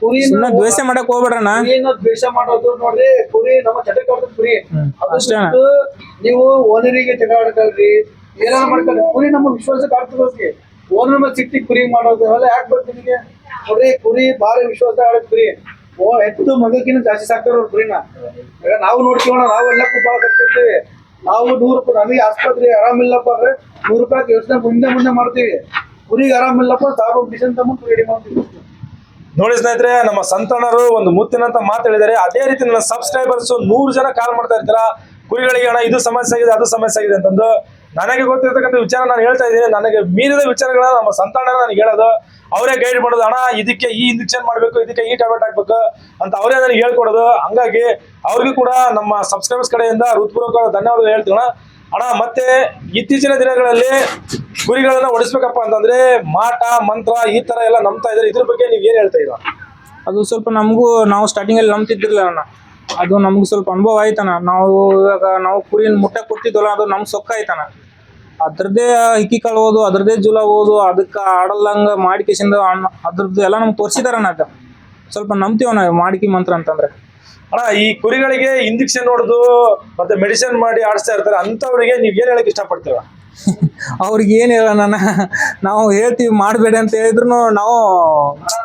ಕುರಿ ಸುಮ್ಮನೆ ದ್ವೇಷ ಮಾಡಕ್ ಹೋಗ್ಬೇಡ್ರಣ್ಣ. ಕುರಿನ ದ್ವೇಷ ಮಾಡೋದು ನೋಡ್ರಿ ಕುರಿ ನಮ್ಮ ಚಟಕ್ಕೆ ಹೊಡ್ದು ಕುರಿ ಅಷ್ಟೇ ಅಣ್ಣ. ನೀವು ಓನರಿಗೆ ಜಗಳ ಆಡ್ಕಲ್ರಿ ಏನಾರ ಮಾಡ್ಕಲ್ರಿ ಕುರಿ ನಮ್ಮ ವಿಶ್ವಾಸ ಆಗ್ತದೆ ಓನರ್ ಮೇಲೆ ಸಿಟ್ಟಿ ಕುರಿ ಮಾಡೋದು ಅವೆಲ್ಲ ಯಾಕೆ ಬರ್ತೀವಿ ನಿಮಗೆ? ನೋಡ್ರಿ ಕುರಿ ಭಾರಿ ವಿಶ್ವಾಸ ಆಡೋದು ಕುರಿ. ಓ ಎತ್ತು ಮಗಕ್ಕಿಂತ ಜಾಸ್ತಿ ಸಾಕ್ತಾರ ಅವ್ರ ಕುರಿನ. ಈಗ ನಾವು ನೋಡ್ತೀವಣ ನಾವು ಎಲ್ಲಕ್ಕೂ ಭಾಳ ಕಟ್ಟಿರ್ತೀವಿ ನಾವು ನೂರು ರೂಪಾಯಿ ನಮಗೆ ಆಸ್ಪತ್ರೆ ಆರಾಮಿಲ್ಲಪ್ಪ ಅಂದ್ರೆ ನೂರು ರೂಪಾಯಿ ಯೋಚನೆ ಮುಂದೆ ಮುಂದೆ ಮಾಡ್ತೀವಿ. ಕುರಿಗೆ ಆರಾಮಿಲ್ಲಪ್ಪ ಸಾವಿರ ಡಿಸನ್ ತಮ್ಮ ರೆಡಿ ಮಾಡ್ತೀವಿ. ನೋಡಿ ಸ್ನೇಹಿತರೆ, ನಮ್ಮ ಸಂತಾನರು ಒಂದು ಮುತ್ತಿನಂತ ಮಾತು ಹೇಳಿದ್ದಾರೆ. ಅದೇ ರೀತಿ ನನ್ನ ಸಬ್ಸ್ಕ್ರೈಬರ್ಸ್ ನೂರು ಜನ ಕಾಲ್ ಮಾಡ್ತಾ ಇರ್ತಾರ? ಕುರಿಗಳಿಗೆ ಅಣ್ಣ, ಇದು ಸಮಸ್ಯೆ ಆಗಿದೆ, ಅದು ಸಮಸ್ಯೆ ಆಗಿದೆ ಅಂತಂದು ನನಗೆ ಗೊತ್ತಿರ್ತಕ್ಕಂಥ ವಿಚಾರ ನಾನು ಹೇಳ್ತಾ ಇದ್ದೀನಿ. ನನಗೆ ಮೀರಿದ ವಿಚಾರಗಳನ್ನ ನಮ್ಮ ಸಂತಾನ ನನಗೆ ಹೇಳೋದು, ಅವರೇ ಗೈಡ್ ಮಾಡೋದು, ಅಣ್ಣ, ಇದಕ್ಕೆ ಈ ಇಂಜೆಕ್ಷನ್ ಮಾಡಬೇಕು, ಇದಕ್ಕೆ ಈ ಟ್ಯಾಬ್ಲೆಟ್ ಹಾಕ್ಬೇಕು ಅಂತ ಅವರೇ ನನಗೆ ಹೇಳ್ಕೊಡೋದು. ಹಂಗಾಗಿ ಅವ್ರಿಗೂ ಕೂಡ ನಮ್ಮ ಸಬ್ಸ್ಕ್ರೈಬರ್ಸ್ ಕಡೆಯಿಂದ ಹೃತ್ಪೂರ್ವಕ ಧನ್ಯವಾದಗಳು ಹೇಳ್ತೀವಿ ಅಣ್ಣ, ಮತ್ತೆ ಇತ್ತೀಚಿನ ದಿನಗಳಲ್ಲಿ ಗುರಿಗಳನ್ನ ಓಡಿಸ್ಬೇಕಪ್ಪ ಅಂತಂದ್ರೆ ಮಾಟ, ಮಂತ್ರ ಈ ತರ ಎಲ್ಲ ನಂಬ್ತಾ ಇದ್ದಾರೆ. ಇದ್ರ ಬಗ್ಗೆ ನೀವ್ ಏನ್ ಹೇಳ್ತಾ ಇದ್ರ ಅದು ಸ್ವಲ್ಪ ನಮಗೂ, ನಾವು ಸ್ಟಾರ್ಟಿಂಗ್ ಅಲ್ಲಿ ನಂಬ್ತಿದ್ದಿಲ್ಲ ಅಣ್ಣ. ಅದು ನಮ್ಗೆ ಸ್ವಲ್ಪ ಅನುಭವ ಆಯ್ತಣ್ಣ. ನಾವು ಇವಾಗ, ನಾವು ಕುರಿನ ಮುಟ್ಟ ಕೊಟ್ಟಿದ್ವಲ್ಲ ಅದು ನಮ್ಗೆ ಸೊಕ್ಕ ಆಯ್ತಣ್ಣ. ಅದ್ರದ್ದೇ ಹಿಕ್ಕಿ ಕಳ್ಬೋದು, ಅದ್ರದ್ದೇ ಜುಲ ಓದು ಅದಕ್ಕೆ ಆಡಲ್ಲಂಗ ಮಾಡಿಕೆಸಿಂದ ಅದ್ರದ್ದು ಎಲ್ಲ ನಮ್ಗೆ ತೋರಿಸಿದಾರಣ್ಣ ಅದು. ಸ್ವಲ್ಪ ನಂಬ್ತೀವಣ್ಣ, ಮಾಡಿಕೆ ಮಂತ್ರ ಅಂತಂದ್ರೆ. ಅಣ್ಣ ಈ ಕುರಿಗಳಿಗೆ ಇಂಜೆಕ್ಷನ್ ಹೊಡೆದು ಮತ್ತೆ ಮೆಡಿಸಿನ್ ಮಾಡಿ ಆಡಿಸ್ತಾ ಇರ್ತಾರೆ ಅಂತವ್ರಿಗೆ ನೀವ್ ಏನ್ ಹೇಳಕ್ ಇಷ್ಟಪಡ್ತೀರ? [laughs] ಅವ್ರಿಗೆ ಏನ್ ಹೇಳೋಣ ನಾವು ಹೇಳ್ತೀವಿ ಮಾಡಬೇಡಿ ಅಂತ ಹೇಳಿದ್ರು ನಾವು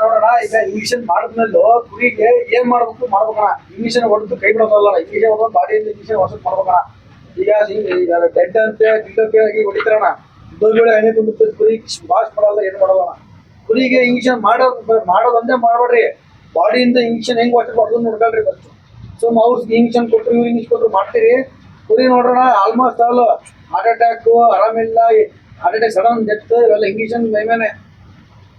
ನೋಡೋಣ ಈಗ ಇಂಜೆಕ್ಷನ್ ಮಾಡಿದ್ಮೇಲೆ ಕುರಿಗೆ ಏನ್ ಮಾಡ್ಬೇಕು ಮಾಡ್ಬೇಕಣ್ಣ. ಇಂಜೆಕ್ಷನ್ ಹೊಡೆದು ಕೈ ಬಿಡೋದಲ್ಲ ಇಂಜೆಕ್ಷನ್ ಹೊಡೆದು ಬಾಡಿಯಿಂದ ಇಂಜೆಕ್ಷನ್ ಹೊಸದ್ ಮಾಡ್ಬೇಕಣ್ಣ. ಈಗ ಹಿಂಗ್ ಈಗ ಡೆಡ್ ಅಂತೆ ಆಗಿ ದೊಡ್ಡ ಎಣ್ಣೆ ತುಂಬುತ್ತೆ ಕುರಿ ವಾಶ್ ಮಾಡಲ್ಲ ಏನು ಮಾಡಲ್ಲ ಕುರಿಗೆ ಇಂಜೆಕ್ಷನ್ ಮಾಡೋದು ಮಾಡೋದಂದೇ ಮಾಡ್ಬೇಡ್ರಿ. ಬಾಡಿಯಿಂದ ಇಂಜೆಕ್ಷನ್ ಹೆಂಗೆ ವಾಶ್ ಮಾಡೋದು ನೋಡ್ಕೊಳ್ರಿ ಬರ್ತು ಸೊ ಅವ್ರು ಇಂಜೆಕ್ಷನ್ ಕೊಟ್ಟರು ಇವ್ರು ಇಂಜೆಕ್ಷನ್ ಕೊಟ್ಟರು ಮಾಡ್ತೀರಿ. ಕುರಿ ನೋಡೋಣ ಆಲ್ಮೋಸ್ಟ್ ಆಲ್ ಹಾರ್ಟ್ ಅಟ್ಯಾಕ್ ಆರಾಮಿಲ್ಲ ಹಾರ್ಟ್ ಅಟ್ಯಾಕ್ ಸಡನ್ ಡೆತ್ ಇವೆಲ್ಲ ಇಂಜೆಕ್ಷನ್ ಮೇಮೇನೆ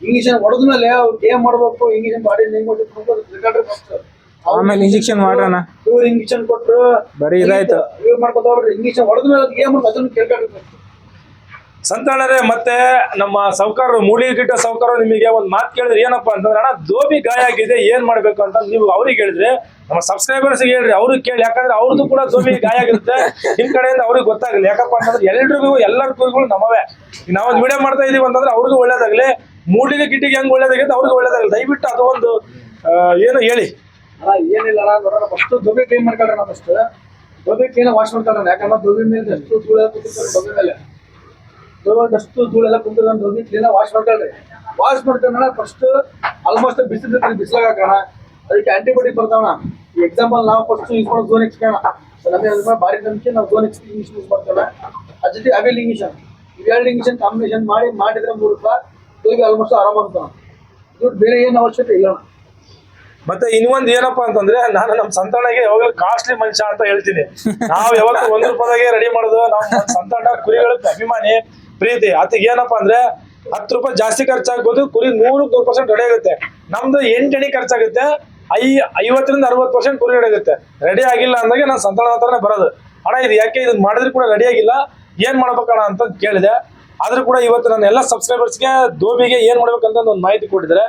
ಇಂಜೆಕ್ಷನ್ ಹೊಡೆದ್ಮೇಲೆ ಅವ್ರು ಏನ್ ಮಾಡ್ಬೇಕು ಇಂಜೆಕ್ಷನ್ ಬಾಡಿ ಹೆಂಗ್ ಮಾಡ್ಬೇಕು ಆಮೇಲೆ ಇಂಜೆಕ್ಷನ್ ಮಾಡೋಣ. ಇವ್ರು ಇಂಜೆಕ್ಷನ್ ಕೊಟ್ಟರು ಬರೀ ಇದಾಯ್ತು. ಇವ್ರು ಮಾಡ್ಕೊತಾವ್ರಿ. ಇಂಜೆಕ್ಷನ್ ಹೊಡೆದ್ಮೇಲೆ ಅದ್ಕೆ ಏನ್ ಮಾಡ್ಬೇಕು ಅದನ್ನ ಸಂತಾನರೇ, ಮತ್ತೆ ನಮ್ಮ ಸೌಕರ್ಯರು ಮೂಲಿಗಿಟ್ಟ ಸೌಕರ್ಯ ನಿಮಗೆ ಒಂದು ಮಾತು ಕೇಳಿದ್ರೆ ಏನಪ್ಪಾ ಅಂತಂದ್ರೆ, ಅಣ್ಣ ದೋಬಿ ಗಾಯ ಆಗಿದೆ, ಏನ್ ಮಾಡ್ಬೇಕು ಅಂತ ನೀವು ಅವ್ರಿಗೆ ಹೇಳಿದ್ರೆ, ನಮ್ಮ ಸಬ್ಸ್ಕ್ರೈಬರ್ಸ್ ಹೇಳ್ರಿ, ಅವ್ರಿಗೆ ಕೇಳಿ, ಯಾಕಂದ್ರೆ ಅವ್ರದ್ದು ಕೂಡ ದೋಬಿ ಗಾಯ ಆಗಿರುತ್ತೆ. ನಿಮ್ ಕಡೆಯಿಂದ ಅವ್ರಿಗೆ ಗೊತ್ತಾಗಲಿ ಯಾಕಪ್ಪ ಅಂತಂದ್ರೆ ಎಲ್ರಿಗೂ ಎಲ್ಲರ ಕುರಿಗಳು ನಮ್ಮವೇ ನಾವೊಂದು ವಿಡಿಯೋ ಮಾಡ್ತಾ ಇದೀವಿ ಅಂತಂದ್ರೆ ಅವ್ರಿಗೂ ಒಳ್ಳೇದಾಗ್ಲಿ, ಮೂಲಿಗೆ ಗಿಟ್ಟಿಗೆ ಹೆಂಗ್ ಒಳ್ಳೇದಾಗಿದೆ ಅವ್ರಿಗೂ ಒಳ್ಳೇದಾಗಲಿ. ದಯವಿಟ್ಟು ಅದು ಒಂದು ಏನು ಹೇಳಿ. ಏನಿಲ್ಲ ಫಸ್ಟ್ ದೋಬಿ ಕ್ಲೀನ್ ಮಾಡ್ಕೊಳ್ರಿ ಅಣ್ಣ ಫಸ್ಟ್ ದೋಬಿ ಕ್ಲೀನ್ ವಾಶ್ ಮಾಡ್ಕೊಳ್ರಿ ಯಾಕಂದ್ರೆ ದೋಬಿ ಮೇಲೆ ಎಷ್ಟು ಮೇಲೆ. ದೊಡ್ಡಷ್ಟು ಧೂಳೆಲ್ಲ ಕುಂತಿರೋ ಹೋಗಿ ಕ್ಲೀನ್ ವಾಶ್ ಮಾಡ್ಕೊಳ್ರಿ. ವಾಶ್ ಮಾಡ್ತಾನ ಫಸ್ಟ್ ಆಲ್ಮೋಸ್ಟ್ ಬಿಸಿಲು ಬಿಸಿಲಾಗ ಹಾಕೋಣ. ಅದಕ್ಕೆ ಆಂಟಿಬಯೋಟಿಕ್ ಬರ್ತಾವಣ ಎಕ್ಸಾಂಪಲ್ ನಾವು ಫಸ್ಟ್ ಯೂಸ್ ಮಾಡೋದು ಝೋನ್ ಎಕ್ಸ್ ಕಾಣ ನಮಗೆ ಅದ್ರ ಭಾರಿ ನಂಬಿಕೆ, ನಾವು ಝೋನ್ ಎಕ್ಸ್ ಇಂಗ್ಲೀಷ್ ಯೂಸ್ ಮಾಡ್ತೇವೆ ಅದ್ರ ಜೊತೆ ಅವೆಲ್ ಇಂಗ್ಲೀಷನ್ ಇವೆರಡು ಇಂಗ್ಲೀಷನ್ ಕಾಂಬಿನೇಷನ್ ಮಾಡಿ, ಮಾಡಿದ್ರೆ ಮೂರು ರೂಪಾಯಿ ದೊಬ್ಬೆ ಆಲ್ಮೋಸ್ಟ್ ಆರಾಮಾಗ್ತಾವ ದುಡ್ಡು ಬೇರೆ ಏನು ಅವಶ್ಯಕತೆ ಇಲ್ಲ. ಮತ್ತೆ ಇನ್ನೊಂದ್ ಏನಪ್ಪ ಅಂತಂದ್ರೆ, ನಾನು ನಮ್ಮ ಸಂತಾನಗೆ ಯಾವಾಗಲೂ ಕಾಸ್ಟ್ಲಿ ಮನುಷ್ಯ ಅಂತ ಹೇಳ್ತೀನಿ. ನಾವು ಯಾವಾಗ ಒಂದ್ ರೂಪಾಯಿಗೆ ರೆಡಿ ಮಾಡುದು ನಮ್ಮ ಸಂತಾನ ಕುರಿಗಳ ಅಭಿಮಾನಿ. ಪ್ರೀತಿ. ಅದಕ್ಕೆ ಏನಪ್ಪಾ ಅಂದ್ರೆ ಹತ್ತು ರೂಪಾಯಿ ಜಾಸ್ತಿ ಖರ್ಚಾಗ್ಬೋದು, ಕುರಿ ನೂರು ನೂರು ಪರ್ಸೆಂಟ್ ರೆಡಿ ಆಗುತ್ತೆ. ನಮ್ದು ಎಂಟು ಎಣಿ ಖರ್ಚಾಗುತ್ತೆ, ಐ ಐವತ್ತರಿಂದ ಅರವತ್ತು ಪರ್ಸೆಂಟ್ ಕುರಿ ರೆಡಿ ಆಗುತ್ತೆ. ರೆಡಿ ಆಗಿಲ್ಲ ಅಂದಾಗ ನಾನು ಸಂತಾನ ಹತ್ರನೇ ಬರೋದು. ಅಣ್ಣ, ಇದು ಯಾಕೆ ಇದನ್ನ ಮಾಡಿದ್ರು ಕೂಡ ರೆಡಿ ಆಗಿಲ್ಲ. ಏನ್ ಮಾಡ್ಬೇಕಣ್ಣ ಅಂತ ಕೇಳಿದೆ. ಆದ್ರೂ ಕೂಡ ಇವತ್ತು ನನ್ನ ಎಲ್ಲ ಸಬ್ಸ್ಕ್ರೈಬರ್ಸ್ಗೆ ದೋಬಿಗೆ ಏನ್ ಮಾಡ್ಬೇಕಂತ ಒಂದು ಮಾಹಿತಿ ಕೊಟ್ಟಿದ್ದಾರೆ.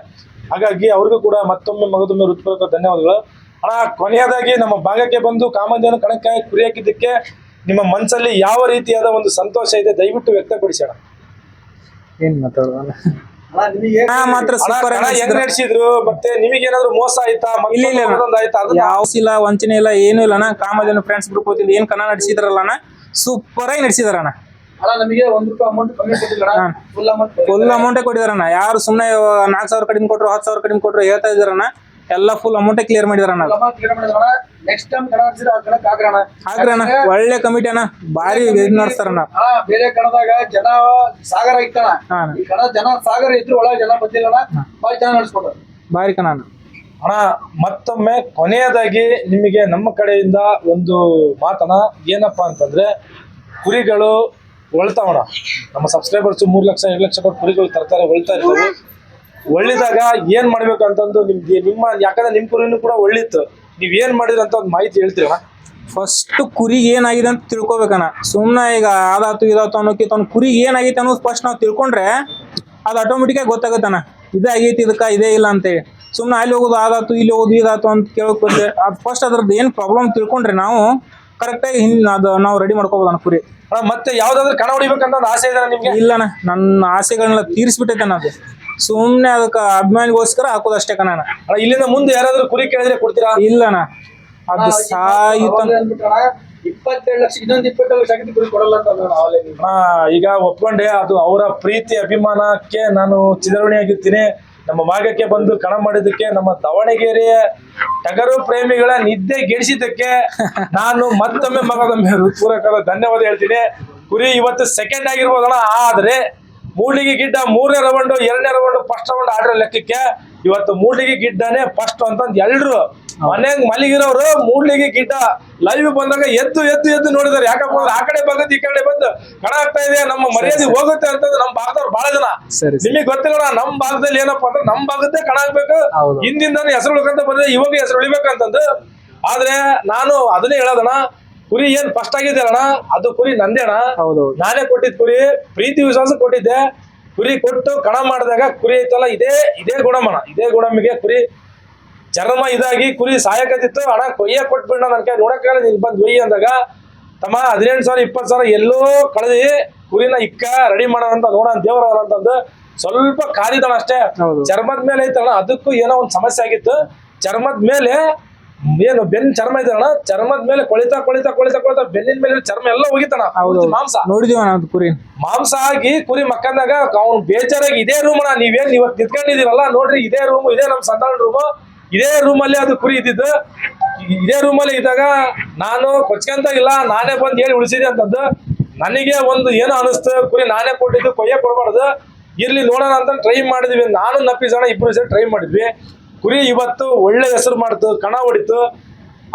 ಹಾಗಾಗಿ ಅವ್ರಿಗೂ ಕೂಡ ಮತ್ತೊಮ್ಮೆ ಮಗದೊಮ್ಮೆ ಋತುಪೂರ್ವಕ ಧನ್ಯವಾದಗಳು. ಅಣ್ಣ, ಕೊನೆಯದಾಗಿ ನಮ್ಮ ಭಾಗಕ್ಕೆ ಬಂದು ಕಾಮಧೇನು ಕಣಕ್ಕೆ ಕುರಿ ಹಾಕಿದ್ದಕ್ಕೆ ನಿಮ್ಮ ಮನಸ್ಸಲ್ಲಿ ಯಾವ ರೀತಿಯಾದ ಒಂದು ಸಂತೋಷ ಇದೆ ದಯವಿಟ್ಟು ವ್ಯಕ್ತಪಡಿಸೋಣ. ಅಣ್ಣ ಏನ್ ಮಾತಾಡೋಣ ಅಣ್ಣ ನಿಮಗೆ ನಾ ಮಾತ್ರ ಅಣ್ಣ, ಸೂಪರ್ ಕಣ ಹೆಂಗ್ ನಡೆಸಿದ್ರು? ಮತ್ತೆ ನಿಮಗೇನಾದ್ರು ಮೋಸ ಆಯ್ತಾ? ಇಲ್ಲ ಇಲ್ಲ ಆಯ್ತಾ? ಅದನ್ನ ಯಾವ ಇಲ್ಲ ವಂಚನೆ ಇಲ್ಲ ಏನು ಇಲ್ಲ ಅಣ್ಣ. ಕಾಮಧೇನು ಫ್ರೆಂಡ್ಸ್ ಗ್ರೂಪ್ ಹೋಗಿದ್ದು ಏನ್ ಕನ್ನಡ ನಡೆಸಿದ್ರಲ್ಲ ಅಣ್ಣ? ಸೂಪರ್ ಆಗಿ ನಡೆಸಿದಾರಣ್ಣ ಅಣ್ಣ. ನಮಗೆ ಒಂದ್ ರೂಪಾಯಿ ಅಮೌಂಟ್ ಕಮ್ಮಿ ಕೊಟ್ಟಿಲ್ಲ ಹಾ. ಫುಲ್ ಅಮೌಂಟ್ ಫುಲ್ ಅಮೌಂಟೇ ಕೊಟ್ಟಿದಾರಣ್ಣ ಯಾರು ಸುಮ್ಮನೆ ನಾಲ್ಕು ಸಾವಿರ ಕಡಿಮೆ ಕೊಟ್ರು ಹತ್ತು ಸಾವಿರ ಕಡಿಮೆ ಕೊಟ್ರು ಹೇಳ್ತಾ ಇದಾರಣ್ಣ ಎಲ್ಲ ಫುಲ್ ಅಮೌಂಟೇ ಕ್ಲಿಯರ್ ಮಾಡಿದಾರ ನೆಕ್ಸ್ಟ್ ಟೈಮ್ ಕನ್ನಡ ಹಚ್ಚಿದ್ರೆ ಆ ಕಣಕ್ ಹಾಕ್ರಣ ಹಾಕ್ರಣ್ಣ ಒಳ್ಳೆ ಕಮಿಟಿ ಅಣ್ಣ. ಭಾರಿ ನಡೆಸ್ತಾರ ಬೇರೆ ಕಣದಾಗ ಜನ ಸಾಗರ ಇತ್ತಣ ಹಾ. ಈ ಕಣ ಜನ ಸಾಗರ ಇದ್ರು ಒಳಗೆ ಜನ ಬಂದಿಲ್ಲಣ ಭಾಳ ಜನ ನಡೆಸ್ಕೊಂಡ್ರು. ಭಾರಿ ಕಣ ಅಣ್ಣ ಅಣ್ಣ ಮತ್ತೊಮ್ಮೆ ಕೊನೆಯದಾಗಿ ನಿಮಗೆ ನಮ್ಮ ಕಡೆಯಿಂದ ಒಂದು ಮಾತನ ಏನಪ್ಪ ಅಂತಂದ್ರೆ ಕುರಿಗಳು ಹೊಳ್ತಾವಣ ನಮ್ಮ ಸಬ್ಸ್ಕ್ರೈಬರ್ಸ್ ಮೂರ್ ಲಕ್ಷ ಎರಡು ಲಕ್ಷ ಕೊಟ್ಟು ಕುರಿಗಳು ತರ್ತಾರೆ ಹೊಳ್ತಾ ಇರ್ತವೆ ಒಳ್ಳಿದಾಗ ಏನ್ ಮಾಡ್ಬೇಕು ಅಂತಂದು ನಿಮ್ಗೆ ನಿಮ್ಮ ಯಾಕಂದ್ರೆ ನಿಮ್ ಕುರಿನೂ ಕೂಡ ಒಳ್ಳಿತ್ತು ನೀವ್ ಏನ್ ಮಾಡಿದ್ರ ಅಂತ ಒಂದು ಮಾಹಿತಿ ಹೇಳ್ತೀರ? ಫಸ್ಟ್ ಕುರಿಗೆ ಏನಾಗಿದೆ ಅಂತ ತಿಳ್ಕೊಬೇಕಣ್ಣ ಸುಮ್ಮನೆ ಈಗ ಅದಾತು ಇದಾತು ಅನ್ನೋಕ್ಕಿಂತ ಅವ್ನ ಕುರಿಗೆ ಏನಾಗೈತೆ ಅನ್ನೋದು ಫಸ್ಟ್ ನಾವು ತಿಳ್ಕೊಂಡ್ರೆ ಅದು ಆಟೋಮೆಟಿಕಾಗಿ ಗೊತ್ತಾಗತ್ತಣ. ಇದೇ ಆಗೈತಿ ಇದಕ್ಕೆ ಇದೇ ಇಲ್ಲ ಅಂತೇಳಿ. ಸುಮ್ಮನೆ ಅಲ್ಲಿ ಹೋಗೋದು ಆದಾತು ಇಲ್ಲಿ ಹೋಗೋದು ಇದಾತು ಅಂತ ಕೇಳೋಕೆ ಬಂದ್ರೆ ಅದು ಫಸ್ಟ್ ಅದ್ರದ್ದು ಏನು ಪ್ರಾಬ್ಲಮ್ ತಿಳ್ಕೊಂಡ್ರೆ ನಾವು ಕರೆಕ್ಟಾಗಿ ಹಿಂದೆ ಅದು ನಾವು ರೆಡಿ ಮಾಡ್ಕೋಬೋದಣ್ಣ ಕುರಿ. ಮತ್ತೆ ಯಾವ್ದಾದ್ರು ಕಣ ಹೊಡಿಬೇಕಂತ ಒಂದು ಆಸೆ ಇದೆ ನಿಮ್ಗೆ? ಇಲ್ಲಣ್ಣ ನನ್ನ ಆಸೆಗಳನ್ನೆಲ್ಲ ತೀರಿಸ್ಬಿಟ್ಟೈತೆ ಅದು. ಸುಮ್ಮನೆ ಅದಕ್ಕೆ ಅಭಿಮಾನಿಗೋಸ್ಕರ ಹಾಕೋದು ಅಷ್ಟೇ ಕಣ ಇಲ್ಲಿಂದ ಮುಂದೆ ಯಾರಾದ್ರೂ ಕುರಿ ಕೇಳಿದ್ರೆ ಕೊಡ್ತೀರಾ? ಇಲ್ಲಣ್ಣ. ಅದು ಇಪ್ಪತ್ತೆರಡು ಲಕ್ಷ ಇನ್ನೊಂದು ಇಪ್ಪತ್ತೇಳು ಲಕ್ಷ ಆಗಿದ್ದು ಕುರಿ ಕೊಡಲ್ಲ ಅಂತ ಆ, ಈಗ ಒಪ್ಕೊಂಡೆ ಅದು ಅವರ ಪ್ರೀತಿ ಅಭಿಮಾನಕ್ಕೆ ನಾನು ಚಿದರಣೆಯಾಗಿರ್ತೀನಿ. ನಮ್ಮ ಮಾರ್ಗಕ್ಕೆ ಬಂದು ಕಣ ಮಾಡಿದ್ದಕ್ಕೆ ನಮ್ಮ ದಾವಣಗೆರೆಯ ಟಗರು ಪ್ರೇಮಿಗಳ ನಿದ್ದೆ ಗೆಡಿಸಿದ್ದಕ್ಕೆ [laughs] ನಾನು ಮತ್ತೊಮ್ಮೆ ಮಗದ ಮೇಲೆ ಪೂರಕ ಧನ್ಯವಾದ ಹೇಳ್ತೀನಿ. ಕುರಿ ಇವತ್ತು ಸೆಕೆಂಡ್ ಆಗಿರ್ಬೋದಲ್ಲ ಆದ್ರೆ ಮೂಡ್ಲಿಗಿ ಗಿಡ್ಡ ಮೂರನೇ ರೌಂಡ್ ಎರಡನೇ ರೌಂಡ್ ಫಸ್ಟ್ ರೌಂಡ್ ಆಡಿರೋ ಲೆಕ್ಕಕ್ಕೆ ಇವತ್ತು ಮೂಡ್ಲಿಗಿ ಗಿಡ್ಡನೇ ಫಸ್ಟ್ ಅಂತಂದ್ ಎಲ್ರು ಮನೆಗ್ ಮಲಗಿರೋರು ಮೂಡ್ಲಿಗಿ ಗಿಡ್ಡ ಲೈವ್ ಬಂದಾಗ ಎದ್ದು ಎದ್ದು ಎದ್ದು ನೋಡಿದಾರೆ. ಯಾಕಪ್ಪ ಅಂದ್ರೆ ಆ ಕಡೆ ಬಂದದ್ದು ಈ ಕಡೆ ಬಂದು ಕಣ ಆಗ್ತಾ ಇದೆ. ನಮ್ಮ ಮರ್ಯಾದೆ ಹೋಗುತ್ತೆ ಅಂತಂದ್ರೆ ನಮ್ಮ ಭಾಗದವ್ರು ಬಹಳ ಜನ. ನಿಮಗೆ ಗೊತ್ತಿಲ್ಲ ನಮ್ಮ ಭಾಗದಲ್ಲಿ ಏನಪ್ಪಾ ಅಂದ್ರೆ ನಮ್ಮ ಭಾಗದ್ದೇ ಕಣ ಆಗ್ಬೇಕು ಹಿಂದಿಂದ ಹೆಸರು ಉಳ್ಕೊಂತ ಬಂದ್ರೆ ಇವಾಗ ಹೆಸರು ಉಳಿಬೇಕಂತಂದು. ಆದ್ರೆ ನಾನು ಅದನ್ನೇ ಹೇಳೋದಣ್ಣ ಕುರಿ ಏನ್ ಫಸ್ಟ್ ಆಗಿದೆ ಅಣ್ಣ? ಅದು ಕುರಿ ನಂದೇ ಅಣ್ಣ. ಹೌದೌದು ನಾನೇ ಕೊಟ್ಟಿದ್ ಕುರಿ ಪ್ರೀತಿ ವಿಶ್ವಾಸ ಕೊಟ್ಟಿದ್ದೆ. ಕುರಿ ಕೊಟ್ಟು ಕಣ ಮಾಡಿದಾಗ ಕುರಿ ಐತಲ್ಲ ಇದೇ ಇದೇ ಗುಣಮಣ ಇದೇ ಗುಣಮಿಗೆ ಕುರಿ ಚರ್ಮ ಇದಾಗಿ ಕುರಿ ಸಾಯಕತ್ತಿತ್ತು. ಹಣ ಕೊಯ್ಯ ಕೊಟ್ಬಿಡ ನನ್ ಕೈ ನೋಡಕ್ ನೀನ್ ಬಂದ್ ಒಯ್ಯಿ ಅಂದಾಗ. ತಮ್ಮ ಹದಿನೆಂಟು ಸಾವಿರ ಇಪ್ಪತ್ತು ಸಾವಿರ ಎಲ್ಲೋ ಕಳೆದಿ ಕುರಿನ ಇಕ್ಕ ರೆಡಿ ಮಾಡೋಣ ಅಂತ ನೋಡ ದೇವ್ರ ಅಂತಂದು ಸ್ವಲ್ಪ ಕಾದಿದಣ ಅಷ್ಟೇ. ಹೌದು. ಚರ್ಮದ ಮೇಲೆ ಐತಲ್ಲ ಅದಕ್ಕೂ ಏನೋ ಒಂದು ಸಮಸ್ಯೆ ಆಗಿತ್ತು. ಚರ್ಮದ ಮೇಲೆ ಏನು ಬೆನ್ ಚರ್ಮ ಇದಣ್ಣ ಚರ್ಮದ ಮೇಲೆ ಕೊಳಿತಾ ಕೊಳಿತಾ ಕೊಳಿತಾ ಕೊಳಿತಾ ಬೆನ್ನಿನ ಮೇಲೆ ಚರ್ಮ ಎಲ್ಲ ಹೋಗಿತ್ತಣ ಹೌದು. ಮಾಂಸ. ನೋಡಿದೀವಿ ಕುರಿ. ಮಾಂಸ ಆಗಿ ಕುರಿ ಮಕ್ಕಂದಾಗ ಅವ್ನು ಬೇಜಾರಾಗಿ ಇದೇ ರೂಮ್ ಅಣ್ಣ. ನೀವೇನ್ ಇವತ್ತು ನಿಂತ್ಕೊಂಡಿದೀರಲ್ಲ ನೋಡ್ರಿ ಇದೇ ರೂಮ್ ಇದೇ ನಮ್ ಸಂತಾನ ರೂಮ್ ಇದೇ ರೂಮ್ ಅಲ್ಲಿ ಅದು ಕುರಿ ಇದ್ದಿದ್ದು. ಇದೇ ರೂಮ್ ಅಲ್ಲಿ ಇದ್ದಾಗ ನಾನು ಕೊಚ್ಕೊಂತ ಇಲ್ಲ ನಾನೇ ಬಂದು ಹೇಳಿ ಉಳಿಸಿದೆ ಅಂತಂದು. ನನಗೆ ಒಂದು ಏನೋ ಅನಿಸ್ತು? ಕುರಿ ನಾನೇ ಕೊಟ್ಟಿದ್ದು ಕೊಯ್ಯ ಕೊಡಬಾರ್ದು. ಇರ್ಲಿ ನೋಡೋಣ ಅಂತ ಟ್ರೈ ಮಾಡಿದ್ವಿ. ನಾನು ನಪ್ಪಿಸೋಣ ಇಬ್ರು ಸೇರಿ ಟ್ರೈ ಮಾಡಿದ್ವಿ. ಕುರಿ ಇವತ್ತು ಒಳ್ಳೆ ಹೆಸರು ಮಾಡ್ತು ಕಣ ಹೊಡಿತು.